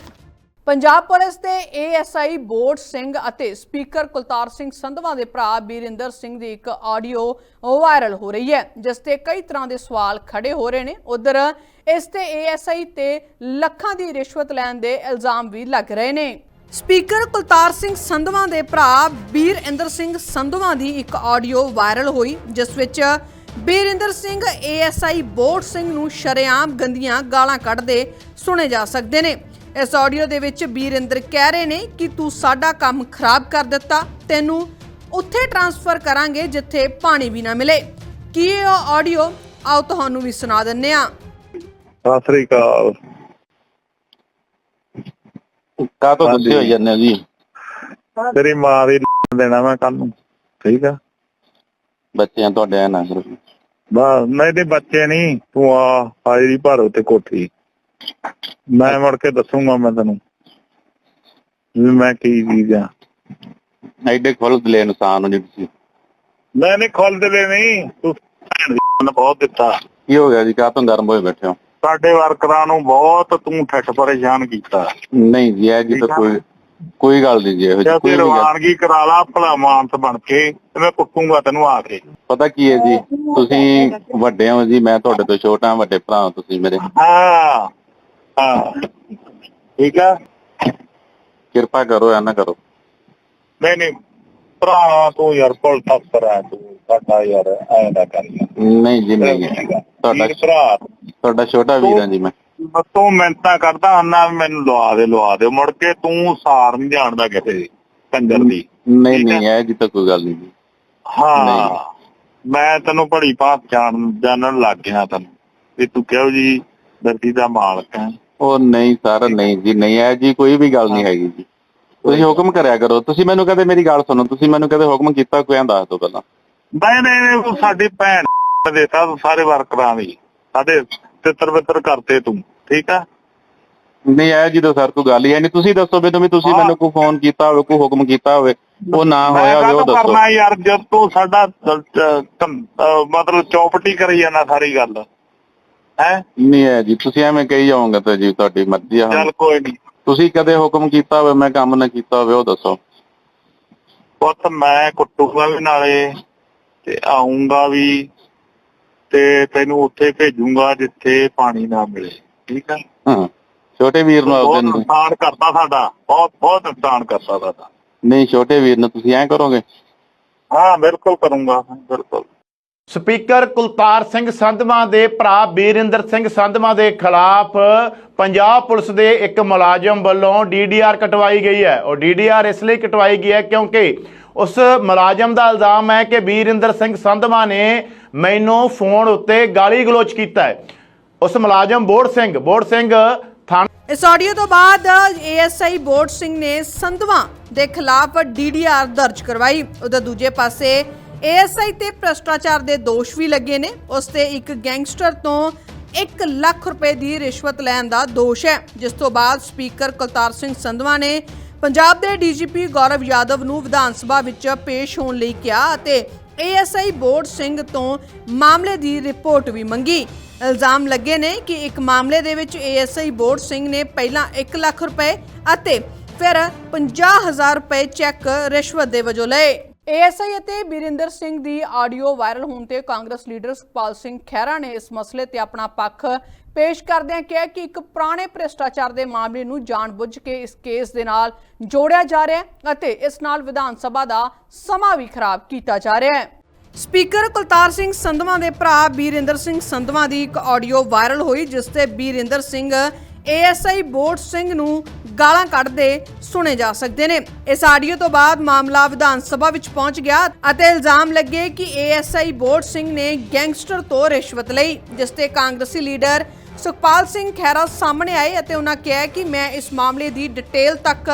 ਪੰਜਾਬ ਪੁਲਿਸ ਦੇ ਏਐਸਆਈ ਬੋਰਡ ਸਿੰਘ ਅਤੇ ਸਪੀਕਰ ਕੁਲਤਾਰ ਸਿੰਘ ਸੰਧਵਾ ਦੇ ਭਰਾ ਬੀਰਿੰਦਰ ਸਿੰਘ ਦੀ ਇੱਕ ਆਡੀਓ ਵਾਇਰਲ ਹੋ ਰਹੀ ਹੈ, ਜਿਸ ਤੇ ਕਈ ਤਰ੍ਹਾਂ ਦੇ ਸਵਾਲ ਖੜੇ ਹੋ ਰਹੇ ਨੇ। ਉਧਰ ਇਸ ਤੇ ਏਐਸਆਈ ਤੇ ਲੱਖਾਂ ਦੀ ਰਿਸ਼ਵਤ ਲੈਣ ਦੇ ਇਲਜ਼ਾਮ ਵੀ ਲੱਗ ਰਹੇ ਨੇ। ਸਪੀਕਰ ਕੁਲਤਾਰ ਸਿੰਘ ਸੰਧਵਾ ਦੇ ਭਰਾ ਬੀਰਿੰਦਰ ਸਿੰਘ ਸੰਧਵਾ ਦੀ ਇੱਕ ਆਡੀਓ ਵਾਇਰਲ ਹੋਈ, ਜਿਸ ਵਿੱਚ ਬੀਰਿੰਦਰ ਸਿੰਘ ਏਐਸਆਈ ਬੋਰਡ ਸਿੰਘ ਨੂੰ ਸ਼ਰੇਆਮ ਗੰਦੀਆਂ ਗਾਲਾਂ ਕੱਢਦੇ ਸੁਣੇ ਜਾ ਸਕਦੇ ਨੇ। ਇਸ ਆਡੀਓ ਦੇ ਵਿੱਚ ਬੀਰਿੰਦਰ ਕਹਿ ਰਹੇ ਨੇ ਕਿ ਤੂੰ ਸਾਡਾ ਕੰਮ ਖਰਾਬ ਕਰ ਦਿੱਤਾ ਤੈਨੂੰ ਉੱਥੇ ਟਰਾਂਸਫਰ ਕਰਾਂਗੇ ਜਿੱਥੇ ਪਾਣੀ ਵੀ ਨਾ ਮਿਲੇ। ਕੀ ਇਹ ਆਡੀਓ? ਆਓ ਤੁਹਾਨੂੰ ਵੀ ਸੁਣਾ ਦਿੰਨੇ ਆ ਸਤਿ ਸ੍ਰੀ ਅਕਾਲ। ਕਾਹ ਤੋਂ ਗੁੱਸੇ ਹੋਈ ਜਾਂਦੇ ਹੋ ਜੀ? ਤੇਰੀ ਮਾਂ ਦੀ ਦੇਣਾ ਮੈਂ ਕੱਲ ਨੂੰ ਠੀਕ ਆ? ਬੱਚਿਆਂ ਤੁਹਾਡੇ ਐ ਨਾ ਕਰੋ। ਬਸ ਨਹੀਂ ਤੇ ਬੱਚੇ ਨਹੀਂ ਤੂੰ ਆ ਹਾਜ਼ਰੀ ਭਰ ਉੱਤੇ ਕੋਠੀ। ਮੈਂ ਮੁੜ ਕੇ ਦੱਸੂਗਾ ਮੈਂ ਤੈਨੂੰ ਵੀ ਮੈਂ ਕੀ ਆ। ਐਡੇ ਖੁੱਲ ਦਲੇ ਇਨਸਾਨ ਹੋ ਜੀ ਤੁਸੀਂ। ਮੈਂ ਨਹੀਂ ਖੋਲਦੇ ਲੈ ਨਹੀਂ ਤੂੰ ਭੈਣ ਦੀ ਬਹੁਤ ਦਿੱਤਾ। ਕੀ ਹੋ ਗਿਆ ਜੀ ਕਾਹ ਤੋਂ ਗਰਮ ਹੋਏ ਬੈਠੇ ਹੋ? ਸਾਡੇ ਵਰਕਰਾਂ ਨੂੰ ਬਹੁਤ ਤੂੰ ਠੱਠ ਪਰੇਸ਼ਾਨ ਕੀਤਾ। ਨਹੀਂ ਜੀ ਇਹ ਜੀ ਤਾਂ ਕੋਈ ਕੋਈ ਗੱਲ ਨਹੀਂ ਜੀ ਇਹੋ ਜੇ ਜਿਹੀ ਕੋਈ ਰਵਾਨਗੀ ਕਰਾ ਲਾ ਭਲਾ ਮਾਨਸ ਬਣ ਕੇ ਤੇ ਮੈਂ ਕੁੱਟੂਗਾ ਤੈਨੂੰ ਆ ਕੇ। ਪਤਾ ਕੀ ਹੈ ਜੀ ਤੁਸੀਂ ਵੱਡੇ ਹੋ ਜੀ ਮੈਂ ਤੁਹਾਡੇ ਤੋਂ ਛੋਟਾ ਵੱਡੇ ਭਰਾ ਤੁਸੀਂ ਮੇਰੇ। ਹਾਂ। ਹਾਂ। ਠੀਕ ਆ? ਕਿਰਪਾ ਕਰੋ ਐ ਨਾ ਕਰੋ। ਨਹੀਂ ਨਹੀਂ। ਭਰਾ ਤੂੰ ਯਾਰ ਕੋਲ ਤੱਕ ਆ ਤੂੰ। ਸਾਡਾ ਯਾਰ ਐ ਨਾ ਕਰ ਯਾਰ। ਨਹੀਂ ਜੀ ਨਹੀਂ ਤੁਹਾਡਾ ਭਰਾ। ਤੁਹਾਡਾ ਛੋਟਾ ਵੀਰ ਜੀ ਮੈਂ। ਤੂੰ ਮਿੰਤਾ ਕਰਦਾ ਹੰਨਾ ਮੈਨੂੰ ਲਵਾ ਦੇ ਲਵਾ ਦੇ। ਮੁੜ ਕੇ ਤੂੰ ਸਾਰ ਨਹੀਂ ਜਾਣਦਾ ਦੀ ਕੰਜਰ ਦੀ। ਨਹੀਂ। ਨਹੀਂ ਇਹ ਜੀ ਤਾਂ ਕੋਈ ਗੱਲ ਨਹੀਂ ਜੀ। ਹਾਂ। ਮੈਂ ਤੈਨੂੰ ਬੜੀ ਭਾਤ ਜਾਣ ਜਾਣਨ ਲੱਗ ਗਿਆ ਤੈਨੂੰ। ਵੀ ਤੂੰ ਕਿਹੋ ਜੀ ਦਰਦੀ ਦਾ ਮਾਲਕ ਹੈ? ਉਹ ਨਹੀਂ ਸਰ ਨਹੀਂ ਜੀ ਨਹੀਂ ਇਹ ਜੀ ਕੋਈ ਵੀ ਗੱਲ ਨਹੀਂ ਹੈਗੀ ਜੀ। ਤੁਸੀਂ ਹੁਕਮ ਕਰਿਆ ਕਰੋ। ਤੁਸੀਂ ਮੈਨੂੰ ਕਦੇ ਮੇਰੀ ਗੱਲ ਸੁਣੋ। ਤੁਸੀਂ ਮੈਨੂੰ ਕਦੇ ਹੁਕਮ ਕੀਤਾ ਕੋਈ ਦੱਸ ਦਿਓ ਪਹਿਲਾਂ। ਨਹੀਂ ਨਹੀਂ ਸਾਡੀ ਭੈਣ ਦੇਤਾ ਤੂੰ ਸਾਰੇ ਵਰਕਰਾਂ ਦੀ। ਸਾਡੇ ਤਿੱਤਰ ਬਿੱਤਰ ਕਰਤੇ ਤੂੰ ਠੀਕ ਆ? ਨਹੀਂ ਇਹ ਜੀ ਤਾਂ ਸਰ ਕੋਈ ਗੱਲ ਹੀ ਹੈ ਨਹੀਂ। ਤੁਸੀਂ ਦੱਸੋ ਮੈਨੂੰ ਵੀ ਤੁਸੀਂ ਹਾਂ। ਮੈਨੂੰ ਕੋਈ ਫੋਨ ਕੀਤਾ ਹੋਵੇ ਕੋਈ ਹੁਕਮ ਕੀਤਾ ਹੋਵੇ ਉਹ ਨਾ ਹੋਇਆ ਹੋਵੇ ਉਹ ਦੱਸੋ। ਕਰਨਾ ਯਾਰ? ਜਦ ਤੂੰ ਸਾਡਾ ਦ- ਦ- ਮਤਲਬ ਚੌਪਟੀ ਕਰੀ ਜਾਂਦਾ ਸਾਰੀ ਗੱਲ। ਹੈ? ਨਹੀਂ ਹੈ ਜੀ ਤੁਸੀਂ ਐਵੇਂ ਕਹੀ ਜਾਓਗੇ ਤਾਂ ਜੀ ਤੁਹਾਡੀ ਮਰਜ਼ੀ ਆ। ਚੱਲ ਕੋਈ ਨਹੀਂ। ਤੁਸੀਂ ਕਦੇ ਹੁਕਮ ਕੀਤਾ ਹੋਵੇ ਮੈਂ ਕੰਮ ਨਾ ਕੀਤਾ ਹੋਵੇ ਉਹ ਦੱਸੋ। ਪੁੱਤ ਮੈਂ ਕੁੱਟੂਗਾ ਵੀ ਨਾਲੇ ਤੇ ਆਉਂਗਾ ਵੀ ਤੇ ਤੈਨੂੰ ਉੱਥੇ ਭੇਜੂਗਾ ਜਿੱਥੇ ਪਾਣੀ ਨਾ ਮਿਲੇ ਠੀਕ ਆ? ਹਾਂ ਛੋਟੇ ਵੀਰ ਨੂੰ ਆਪਦੇ ਨੂੰ। ਨੁਕਸਾਨ ਕਰਤਾ ਸਾਡਾ ਬਹੁਤ ਬਹੁਤ ਨੁਕਸਾਨ ਕਰਤਾ ਸਾਡਾ। ਨਹੀਂ ਛੋਟੇ ਵੀਰ ਨੂੰ ਤੁਸੀਂ ਐਂ ਕਰੋਗੇ? ਹਾਂ ਬਿਲਕੁਲ ਕਰੂੰਗਾ ਬਿਲਕੁਲ। ਸਪੀਕਰ ਕੁਲਤਾਰ ਸਿੰਘ ਸੰਧਵਾ ਦੇ ਭਰਾ ਬੀਰਿੰਦਰ ਸਿੰਘ ਸੰਧਵਾ ਦੇ ਖਿਲਾਫ ਪੰਜਾਬ ਪੁਲਿਸ ਦੇ ਇੱਕ ਮੁਲਾਜ਼ਮ ਵੱਲੋਂ ਡੀਡੀਆਰ ਕਟਵਾਈ ਗਈ ਹੈ। ਉਹ ਡੀਡੀਆਰ ਇਸ ਲਈ ਕਟਵਾਈ ਗਈ ਹੈ ਕਿਉਂਕਿ ਉਸ ਮੁਲਾਜ਼ਮ ਦਾ ਇਲਜ਼ਾਮ ਹੈ ਕਿ ਬੀਰਿੰਦਰ ਸਿੰਘ ਸੰਧਵਾ ਨੇ ਮੈਨੂੰ ਫੋਨ ਉੱਤੇ ਗਾਲੀ ਗਲੋਚ ਕੀਤਾ ਹੈ। ਉਸ ਮੁਲਾਜ਼ਮ ਬੋੜ ਸਿੰਘ ਬੋੜ ਸਿੰਘ ਥਾਣਾ ਇਸ ਆਡੀਓ ਤੋਂ ਬਾਅਦ ਏਐਸਆਈ ਬੋਰਡ ਸਿੰਘ ਨੇ ਸੰਧਵਾ ਦੇ ਖਿਲਾਫ ਡੀਡੀਆਰ ਦਰਜ ਕਰਵਾਈ। ਉਹਦੇ ਦੂਜੇ ਪਾਸੇ ਏਐਸਆਈ ਤੇ ਭ੍ਰਸ਼ਟਾਚਾਰ ਦੇ ਦੋਸ਼ ਵੀ ਲੱਗੇ ਨੇ। ਉਸ ਤੇ ਇੱਕ ਗੈਂਗਸਟਰ ਤੋਂ 1 ਲੱਖ ਰੁਪਏ ਦੀ ਰਿਸ਼ਵਤ ਲੈਣ ਦਾ ਦੋਸ਼ ਹੈ, ਜਿਸ ਤੋਂ ਬਾਅਦ ਸਪੀਕਰ ਕੁਲਤਾਰ ਸਿੰਘ ਸੰਧਵਾ ਨੇ ਪੰਜਾਬ ਦੇ ਡੀਜੀਪੀ ਗੌਰਵ ਯਾਦਵ ਨੂੰ ਵਿਧਾਨ ਸਭਾ ਵਿੱਚ ਪੇਸ਼ ਹੋਣ ਲਈ ਕਿਹਾ ਅਤੇ ਏਐਸਆਈ ਬੋਰਡ ਸਿੰਘ ਤੋਂ ਮਾਮਲੇ ਦੀ ਰਿਪੋਰਟ ਵੀ ਮੰਗੀ। ਇਲਜ਼ਾਮ ਲੱਗੇ ਨੇ ਕਿ ਇੱਕ ਮਾਮਲੇ ਦੇ ਵਿੱਚ ਏਐਸਆਈ ਬੋਰਡ ਸਿੰਘ ਨੇ ਪਹਿਲਾਂ 1 ਲੱਖ ਰੁਪਏ ਅਤੇ ਫਿਰ 50000 ਰੁਪਏ ਚੈੱਕ ਰਿਸ਼ਵਤ ਦੇ ਵਜੋਂ ਲਏ। ਏਐਸਆਈ ਅਤੇ ਬੀਰਿੰਦਰ ਸਿੰਘ ਦੀ ਆਡੀਓ ਵਾਇਰਲ ਹੋਣ ਤੇ ਕਾਂਗਰਸ ਲੀਡਰ ਸੁਖਪਾਲ ਸਿੰਘ ਖਹਿਰਾ ਨੇ ਇਸ ਮਸਲੇ ਤੇ ਆਪਣਾ ਪੱਖ ਪੇਸ਼ ਕਰਦਿਆਂ ਕਿਹਾ ਕਿ ਇੱਕ ਪੁਰਾਣੇ ਭ੍ਰਿਸ਼ਟਾਚਾਰ ਦੇ ਮਾਮਲੇ ਨੂੰ ਜਾਣਬੁੱਝ ਕੇ ਇਸ ਕੇਸ ਦੇ ਨਾਲ ਜੋੜਿਆ ਜਾ ਰਿਹਾ ਹੈ ਅਤੇ ਇਸ ਨਾਲ ਵਿਧਾਨ ਸਭਾ ਦਾ ਸਮਾਂ ਵੀ ਖਰਾਬ ਕੀਤਾ ਜਾ ਰਿਹਾ ਹੈ। ਸਪੀਕਰ ਕੁਲਤਾਰ ਸਿੰਘ ਸੰਧਵਾ ਦੇ ਭਰਾ ਬੀਰਿੰਦਰ ਸਿੰਘ ਸੰਧਵਾ ਦੀ ਇੱਕ ਆਡੀਓ ਵਾਇਰਲ ਹੋਈ, ਜਿਸ ਤੇ ਬੀਰਿੰਦਰ ਸਿੰਘ ਏਐਸਆਈ ਬੋਰਡ ਸਿੰਘ ਨੂੰ ਗਾਲਾਂ ਕੱਢਦੇ ਸੁਣੇ ਜਾ ਸਕਦੇ ਨੇ। ਇਸ ਆਡੀਓ ਤੋਂ ਬਾਅਦ ਮਾਮਲਾ ਵਿਧਾਨ ਸਭਾ ਵਿੱਚ ਪਹੁੰਚ ਗਿਆ ਅਤੇ ਇਲਜ਼ਾਮ ਲੱਗੇ ਕਿ ਏਐਸਆਈ ਬੋਰਡ ਸਿੰਘ ਨੇ ਗੈਂਗਸਟਰ ਤੋਂ ਰਿਸ਼ਵਤ ਲਈ, ਜਿਸ ਤੇ ਕਾਂਗਰਸੀ ਲੀਡਰ ਸੁਖਪਾਲ ਸਿੰਘ ਖਹਿਰਾ ਸਾਹਮਣੇ ਆਏ ਅਤੇ ਉਹਨਾਂ ਕਿਹਾ ਕਿ ਮੈਂ ਇਸ ਮਾਮਲੇ ਦੀ ਡਿਟੇਲ ਤੱਕ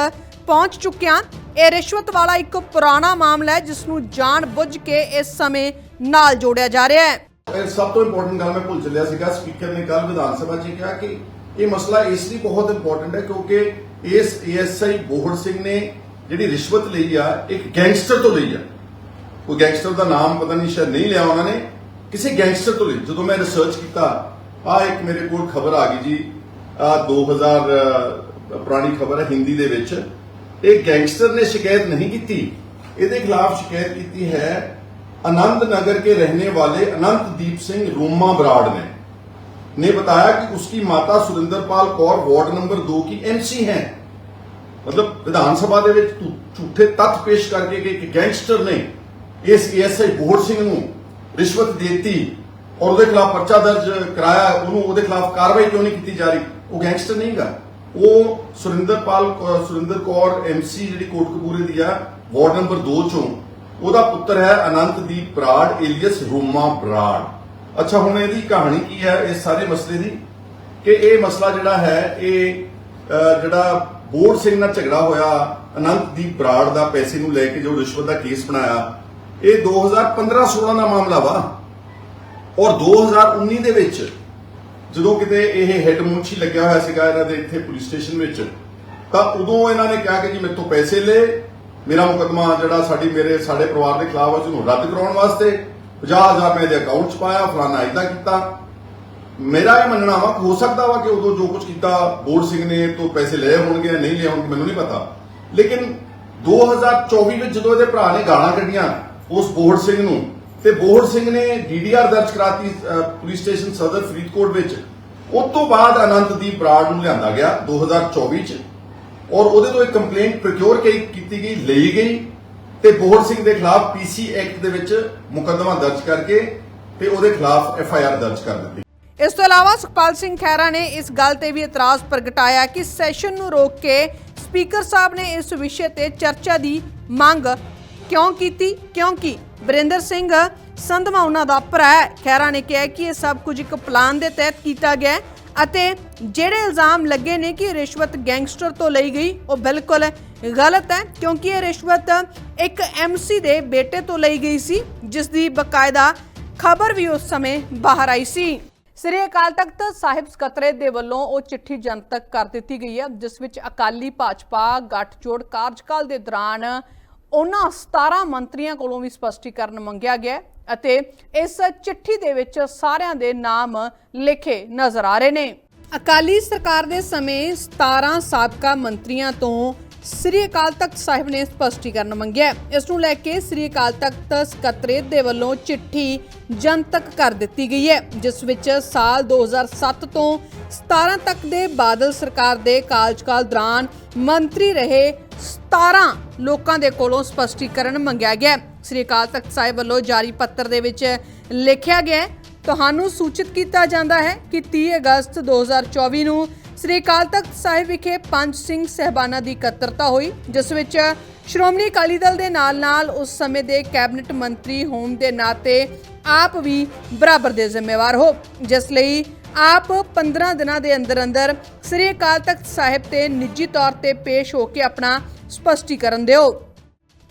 ਪਹੁੰਚ ਚੁੱਕਿਆ। ਇਹ ਰਿਸ਼ਵਤ ਵਾਲਾ ਇੱਕ ਪੁਰਾਣਾ ਮਾਮਲਾ ਹੈ, ਜਿਸ ਨੂੰ ਜਾਣ ਬੁੱਝ ਕੇ ਇਸ ਸਮੇਂ ਨਾਲ ਜੋੜਿਆ ਜਾ ਰਿਹਾ ਹੈ। ਇਹ ਸਭ ਤੋਂ ਇੰਪੋਰਟੈਂਟ ਗੱਲ ਮੈਂ ਭੁੱਲ ਚੱਲਿਆ ਸੀਗਾ। ਸਪੀਕਰ ਨੇ ਕੱਲ ਵਿਧਾਨ ਸਭਾ 'ਚ ਕਿਹਾ ਕਿ ਇਹ ਮਸਲਾ ਇਸ ਲਈ ਬਹੁਤ ਇੰਪੋਰਟੈਂਟ ਹੈ ਕਿਉਂਕਿ ਇਸ ਏਐਸਆਈ ਬੋਹੜ ਸਿੰਘ ਨੇ ਜਿਹੜੀ ਰਿਸ਼ਵਤ ਲਈ ਆ, ਇੱਕ ਗੈਂਗਸਟਰ ਤੋਂ ਲਈ ਆ। ਕੋਈ ਗੈਂਗਸਟਰ ਦਾ ਨਾਮ ਪਤਾ ਨਹੀਂ, ਸ਼ਾਇਦ ਨਹੀਂ ਲਿਆ ਉਹਨਾਂ ਨੇ। ਕਿਸੇ ਗੈਂਗਸਟਰ ਤੋਂ ਲਈ। ਜਦੋਂ ਮੈਂ ਰਿਸਰਚ ਕੀਤਾ, ਆ ਇੱਕ ਮੇਰੇ ਕੋਲ ਖਬਰ ਆ ਗਈ ਜੀ। ਆ 2000 ਪੁਰਾਣੀ ਖਬਰ ਹੈ ਹਿੰਦੀ ਦੇ ਵਿੱਚ। ਇਹ ਗੈਂਗਸਟਰ ਨੇ ਸ਼ਿਕਾਇਤ ਨਹੀਂ ਕੀਤੀ। ਇਹਦੇ ਖਿਲਾਫ ਸ਼ਿਕਾਇਤ ਕੀਤੀ ਹੈ ਅਨੰਦ ਨਗਰ ਕੇ ਰਹਿਣੇ ਵਾਲੇ ਅਨੰਤਦੀਪ ਸਿੰਘ ਰੋਮਾ ਬਰਾੜ ਨੇ। ने बताया कि उसकी माता सुरेंद्र पाल कौर वार्ड नंबर दो की एमसी हैं मतलब विधान सभा ਦੇ ਵਿੱਚ ਝੂ- ਝੂਠੇ ਤੱਥ ਪੇਸ਼ ਕਰਕੇ ਕਿ ਇੱਕ ਗੈਂਗਸਟਰ ਨੇ ਇਸ ਏਐਸਆਈ ਬੋੜ ਸਿੰਘ ਨੂੰ ਰਿਸ਼ਵਤ ਦਿੱਤੀ ਔਰ ਉਹਦੇ ਖਿਲਾਫ ਪਰਚਾ ਦਰਜ ਕਰਾਇਆ ਉਹਨੂੰ ਉਹਦੇ ਖਿਲਾਫ ਕਾਰਵਾਈ ਕਿਉਂ ਨਹੀਂ ਕੀਤੀ ਜਾ ਰਹੀ ਉਹ ਗੈਂਗਸਟਰ ਨਹੀਂਗਾ ਉਹ ਸੁਰਿੰਦਰਪਾਲ ਕੌ- ਸੁਰਿੰਦਰ ਕੌਰ ਐਮਸੀ ਜਿਹੜੀ ਕੋਟਕਪੂਰੇ ਦੀ ਆ ਵਾਰਡ ਨੰਬਰ 2 ਚੋਂ ਉਹਦਾ ਪੁੱਤਰ ਹੈ ਅਨੰਤਦੀਪ ਬਰਾੜ ਏਲੀਅਸ ਰੋਮਾ ਬਰਾੜ ਅੱਛਾ, ਹੁਣ ਇਹਦੀ ਕਹਾਣੀ ਕੀ ਹੈ? ਇਸ ਸਾਰੇ ਮਸਲੇ ਦੀ? ਕਿ ਇਹ ਮਸਲਾ ਜਿਹੜਾ ਹੈ, ਇਹ ਜਿਹੜਾ ਬੋੜ ਸਿੰਘ ਨਾਲ ਝਗੜਾ ਹੋਇਆ, ਅਨੰਤਦੀਪ ਬਰਾੜ ਦਾ ਪੈਸੇ ਨੂੰ ਲੈ ਕੇ ਜੋ ਰਿਸ਼ਵਤ ਦਾ ਕੇਸ ਬਣਾਇਆ, ਇਹ 2015-16 ਦਾ ਮਾਮਲਾ ਵਾ। ਔਰ 2019 ਦੇ ਵਿੱਚ ਜਦੋਂ ਕਿਤੇ ਇਹ ਹੈੱਡ ਮੁੰਸ਼ੀ ਲੱਗਿਆ ਹੋਇਆ ਸੀਗਾ ਇਹਨਾਂ ਦੇ ਇੱਥੇ ਪੁਲਿਸ ਸਟੇਸ਼ਨ ਵਿੱਚ, ਤਾਂ ਉਦੋਂ ਇਹਨਾਂ ਨੇ ਕਿਹਾ ਕਿ ਜੀ ਮੇਰੇ ਤੋਂ ਪੈਸੇ ਲਏ ਮੇਰਾ ਮੁਕੱਦਮਾ ਜਿਹੜਾ ਸਾਡੀ ਮੇਰੇ, ਸਾਡੇ ਪਰਿਵਾਰ ਦੇ ਖਿਲਾਫ ਹੈ ਉਹਨੂੰ ਰੱਦ ਕਰਾਉਣ ਵਾਸਤੇ। 50000 ਰੁਪਏ ਦੇ ਅਕਾਊਂਟ 'ਚ ਪਾਇਆ ਫਲਾਣਾ ਇਦਾਂ ਕੀਤਾ। ਮੇਰਾ ਇਹ ਮੰਨਣਾ ਵਾ, ਹੋ ਸਕਦਾ ਵਾ ਕਿ ਉਦੋਂ ਜੋ ਕੁਝ ਕੀਤਾ ਬੋੜ ਸਿੰਘ ਨੇ ਤੋਂ ਪੈਸੇ ਲਏ ਹੋਣਗੇ ਜਾਂ ਨਹੀਂ ਲਏ ਹੋਣਗੇ, ਮੈਨੂੰ ਨਹੀਂ ਪਤਾ। ਲੇਕਿਨ 2024 ਵਿੱਚ ਜਦੋਂ ਇਹਦੇ ਭਰਾ ਨੇ ਗਾਲਾਂ ਕੱਢੀਆਂ ਉਸ ਬੋਹੜ ਸਿੰਘ ਨੂੰ, ਤੇ ਬੋਹੜ ਸਿੰਘ ਨੇ ਡੀਡੀਆਰ ਦਰਜ ਕਰਾਤੀ ਪੁਲਿਸ ਸਟੇਸ਼ਨ ਸਦਰ ਫਰੀਦਕੋਟ ਵਿੱਚ। ਉਸ ਤੋਂ ਬਾਅਦ ਅਨੰਤਦੀਪ ਬਰਾੜ ਨੂੰ ਲਿਆਂਦਾ ਗਿਆ 2024 ਚ। ਔਰ ਉਹਦੇ ਤੋਂ ਇੱਕ ਕੰਪਲੇਂਟ ਪ੍ਰੋਕਿਉਰ ਕੀਤੀ ਗਈ, ਲਈ ਗਈ। ਤੇ ਬੋੜ ਸਿੰਘ ਦੇ ਖਿਲਾਫ ਪੀਸੀ ਐਕਟ ਦੇ ਵਿੱਚ ਮੁਕੱਦਮਾ ਦਰਜ ਕਰਕੇ ਤੇ ਉਹਦੇ ਖਿਲਾਫ ਐਫ ਆਈ ਆਰ ਦਰਜ ਕਰ ਦਿੱਤੀ। ਇਸ ਤੋਂ ਇਲਾਵਾ ਸੁਖਪਾਲ ਸਿੰਘ ਖਹਿਰਾ ਨੇ ਇਸ ਗੱਲ ਤੇ ਵੀ ਇਤਰਾਜ਼ ਪ੍ਰਗਟਾਇਆ ਕਿ ਸੈਸ਼ਨ ਨੂੰ ਰੋਕ ਕੇ ਸਪੀਕਰ ਸਾਹਿਬ ਨੇ ਇਸ ਵਿਸ਼ੇ ਤੇ ਚਰਚਾ ਦੀ ਮੰਗ ਕਿਉਂ ਕੀਤੀ? ਕਿਉਂਕਿ ਵਰਿੰਦਰ ਸਿੰਘ ਸੰਧਵਾ ਉਹਨਾਂ ਦਾ ਭਰਾ ਖਹਿਰਾ ਨੇ ਕਿਹਾ ਕਿ ਇਹ ਸਭ ਕੁਝ ਇੱਕ ਪਲਾਨ ਦੇ ਤਹਿਤ ਕੀਤਾ ਗਿਆ ਅਤੇ ਜਿਹੜੇ ਇਲਜ਼ਾਮ ਲੱਗੇ ਨੇ ਕਿ ਰਿਸ਼ਵਤ ਗੈਂਗਸਟਰ ਤੋਂ ਲਈ ਗਈ, ਉਹ ਬਿਲਕੁਲ ਗਲਤ ਹੈ, ਕਿਉਂਕਿ ਇਹ ਰਿਸ਼ਵਤ ਇੱਕ ਐਮਸੀ ਦੇ ਬੇਟੇ ਤੋਂ ਲਈ ਗਈ ਸੀ ਜਿਸ ਦੀ ਬਕਾਇਦਾ ਖਬਰ ਵੀ ਉਸ ਸਮੇਂ ਬਾਹਰ ਆਈ ਸੀ। ਸ੍ਰੀ ਅਕਾਲ ਤਖਤ ਸਾਹਿਬ ਸਕੱਤਰੇਤ ਦੇ ਵੱਲੋਂ ਉਹ ਚਿੱਠੀ ਜਨਤਕ ਕਰ ਦਿੱਤੀ ਗਈ ਹੈ, ਜਿਸ ਵਿੱਚ ਅਕਾਲੀ ਭਾਜਪਾ ਗੱਠਜੋੜ ਕਾਰਜਕਾਲ ਦੇ ਦੌਰਾਨ ਉਹਨਾਂ 17 ਮੰਤਰੀਆਂ ਕੋਲੋਂ ਵੀ ਸਪਸ਼ਟੀਕਰਨ ਮੰਗਿਆ ਗਿਆ ਅਤੇ ਇਸ ਚਿੱਠੀ ਦੇ ਵਿੱਚ ਸਾਰਿਆਂ ਦੇ ਨਾਮ ਲਿਖੇ ਨਜ਼ਰ ਆ ਰਹੇ ਨੇ। ਅਕਾਲੀ ਸਰਕਾਰ ਦੇ ਸਮੇਂ 17 ਸਾਬਕਾ ਮੰਤਰੀਆਂ ਤੋਂ ਸ੍ਰੀ ਅਕਾਲ ਤਖਤ ਸਾਹਿਬ ਨੇ ਸਪਸ਼ਟੀਕਰਨ ਮੰਗਿਆ ਇਸ ਨੂੰ ਲੈ ਕੇ ਸ੍ਰੀ ਅਕਾਲ ਤਖਤ ਸਕੱਤਰੇਤ ਦੇ ਵੱਲੋਂ ਚਿੱਠੀ ਜਨਤਕ ਕਰ ਦਿੱਤੀ ਗਈ ਹੈ, ਜਿਸ ਵਿੱਚ ਸਾਲ 2007 ਤੋਂ 17 ਤੱਕ ਦੇ ਬਾਦਲ ਸਰਕਾਰ ਦੇ ਕਾਰਜਕਾਲ ਦੌਰਾਨ ਮੰਤਰੀ ਰਹੇ 17 ਲੋਕਾਂ ਦੇ ਕੋਲੋਂ ਸਪਸ਼ਟੀਕਰਨ ਮੰਗਿਆ ਗਿਆ ਸ੍ਰੀ ਅਕਾਲ ਤਖਤ ਸਾਹਿਬ ਵੱਲੋਂ ਜਾਰੀ ਪੱਤਰ ਦੇ ਵਿੱਚ ਲਿਖਿਆ ਗਿਆ ਤੁਹਾਨੂੰ ਸੂਚਿਤ ਕੀਤਾ ਜਾਂਦਾ ਹੈ ਕਿ 30 ਅਗਸਤ 2024 ਨੂੰ ਸ੍ਰੀ ਅਕਾਲ ਤਖਤ ਸਾਹਿਬ ਵਿਖੇ ਪੰਜ ਸਿੰਘ ਸਹਿਬਾਨਾਂ ਦੀ ਇਕੱਤਰਤਾ ਹੋਈ, ਜਿਸ ਵਿੱਚ ਸ਼੍ਰੋਮਣੀ ਅਕਾਲੀ ਦਲ ਦੇ ਨਾਲ-ਨਾਲ ਉਸ ਸਮੇਂ ਦੇ ਕੈਬਨਿਟ ਮੰਤਰੀ ਹੋਣ ਦੇ ਨਾਤੇ ਆਪ ਵੀ ਬਰਾਬਰ ਦੇ ਜ਼ਿੰਮੇਵਾਰ ਹੋ, ਜਿਸ ਲਈ ਆਪ 15 ਦਿਨਾਂ ਦੇ ਅੰਦਰ ਅੰਦਰ ਸ੍ਰੀ ਅਕਾਲ ਤਖਤ ਸਾਹਿਬ ਤੇ ਨਿੱਜੀ ਤੌਰ ਤੇ ਪੇਸ਼ ਹੋ ਕੇ ਆਪਣਾ ਸਪਸ਼ਟੀਕਰਨ ਦਿਓ।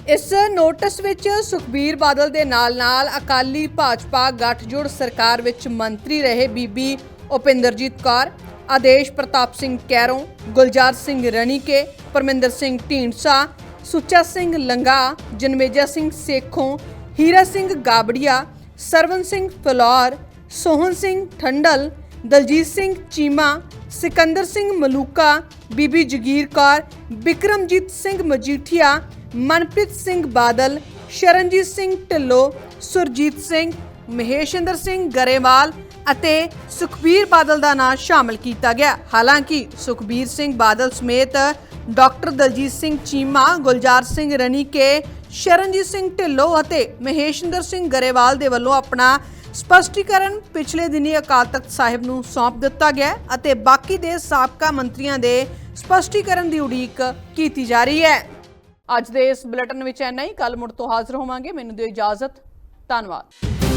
ਇਸ ਨੋਟਿਸ ਵਿੱਚ ਸੁਖਬੀਰ ਬਾਦਲ ਦੇ ਨਾਲ-ਨਾਲ ਅਕਾਲੀ ਭਾਜਪਾ ਗੱਠਜੋੜ ਸਰਕਾਰ ਵਿੱਚ ਮੰਤਰੀ ਰਹੇ ਬੀਬੀ ਉਪਿੰਦਰਜੀਤ ਕੌਰ ਆਦੇਸ਼ ਪ੍ਰਤਾਪ ਸਿੰਘ ਕੈਰੋਂ, ਗੁਲਜ਼ਾਰ ਸਿੰਘ ਰਣੀਕੇ, ਪਰਮਿੰਦਰ ਸਿੰਘ ਢੀਂਡਸਾ, ਸੁੱਚਾ ਸਿੰਘ ਲੰਗਾ, ਜਨਮੇਜਾ ਸਿੰਘ ਸੇਖੋਂ, ਹੀਰਾ ਸਿੰਘ ਗਾਬੜੀਆ, ਸਰਵਨ ਸਿੰਘ ਫਲੌਰ ਸੋਹਨ ਸਿੰਘ ਠੰਡਲ, ਦਲਜੀਤ ਸਿੰਘ ਚੀਮਾ, ਸਿਕੰਦਰ ਸਿੰਘ ਮਲੂਕਾ, ਬੀਬੀ ਜਗੀਰ ਕੌਰ, ਬਿਕਰਮਜੀਤ ਸਿੰਘ ਮਜੀਠੀਆ, ਮਨਪ੍ਰੀਤ ਸਿੰਘ ਬਾਦਲ, ਸ਼ਰਨਜੀਤ ਸਿੰਘ ਢਿੱਲੋਂ, ਸੁਰਜੀਤ ਸਿੰਘ, ਮਹੇਸ਼ਿੰਦਰ ਸਿੰਘ ਗਰੇਵਾਲ ਅਤੇ ਸੁਖਬੀਰ ਬਾਦਲ ਦਾ ਨਾਮ ਸ਼ਾਮਲ ਕੀਤਾ ਗਿਆ। ਹਾਲਾਂਕਿ ਸੁਖਬੀਰ ਸਿੰਘ ਬਾਦਲ ਸਮੇਤ ਡਾਕਟਰ ਦਲਜੀਤ ਸਿੰਘ ਚੀਮਾ, ਗੁਲਜ਼ਾਰ ਸਿੰਘ ਰਣੀਕੇ, ਸ਼ਰਨਜੀਤ ਸਿੰਘ ਢਿੱਲੋਂ ਅਤੇ ਮਹੇਸ਼ਿੰਦਰ ਸਿੰਘ ਗਰੇਵਾਲ ਦੇ ਵੱਲੋਂ ਆਪਣਾ ਸਪਸ਼ਟੀਕਰਨ ਪਿਛਲੇ ਦਿਨੀ ਅਕਾਲ ਤਖਤ ਸਾਹਿਬ ਨੂੰ ਸੌਂਪ ਦਿੱਤਾ ਗਿਆ ਅਤੇ ਬਾਕੀ ਦੇ ਸਾਬਕਾ ਮੰਤਰੀਆਂ ਦੇ ਸਪਸ਼ਟੀਕਰਨ ਦੀ ਉਡੀਕ ਕੀਤੀ ਜਾ ਰਹੀ ਹੈ। ਅੱਜ ਦੇ ਇਸ ਬੁਲੇਟਿਨ ਵਿੱਚ ਇੰਨਾ ਹੀ। ਕੱਲ ਮੁੜ ਤੋਂ ਹਾਜ਼ਰ ਹੋਵਾਂਗੇ। ਮੈਨੂੰ ਦਿਓ ਇਜਾਜ਼ਤ। ਧੰਨਵਾਦ।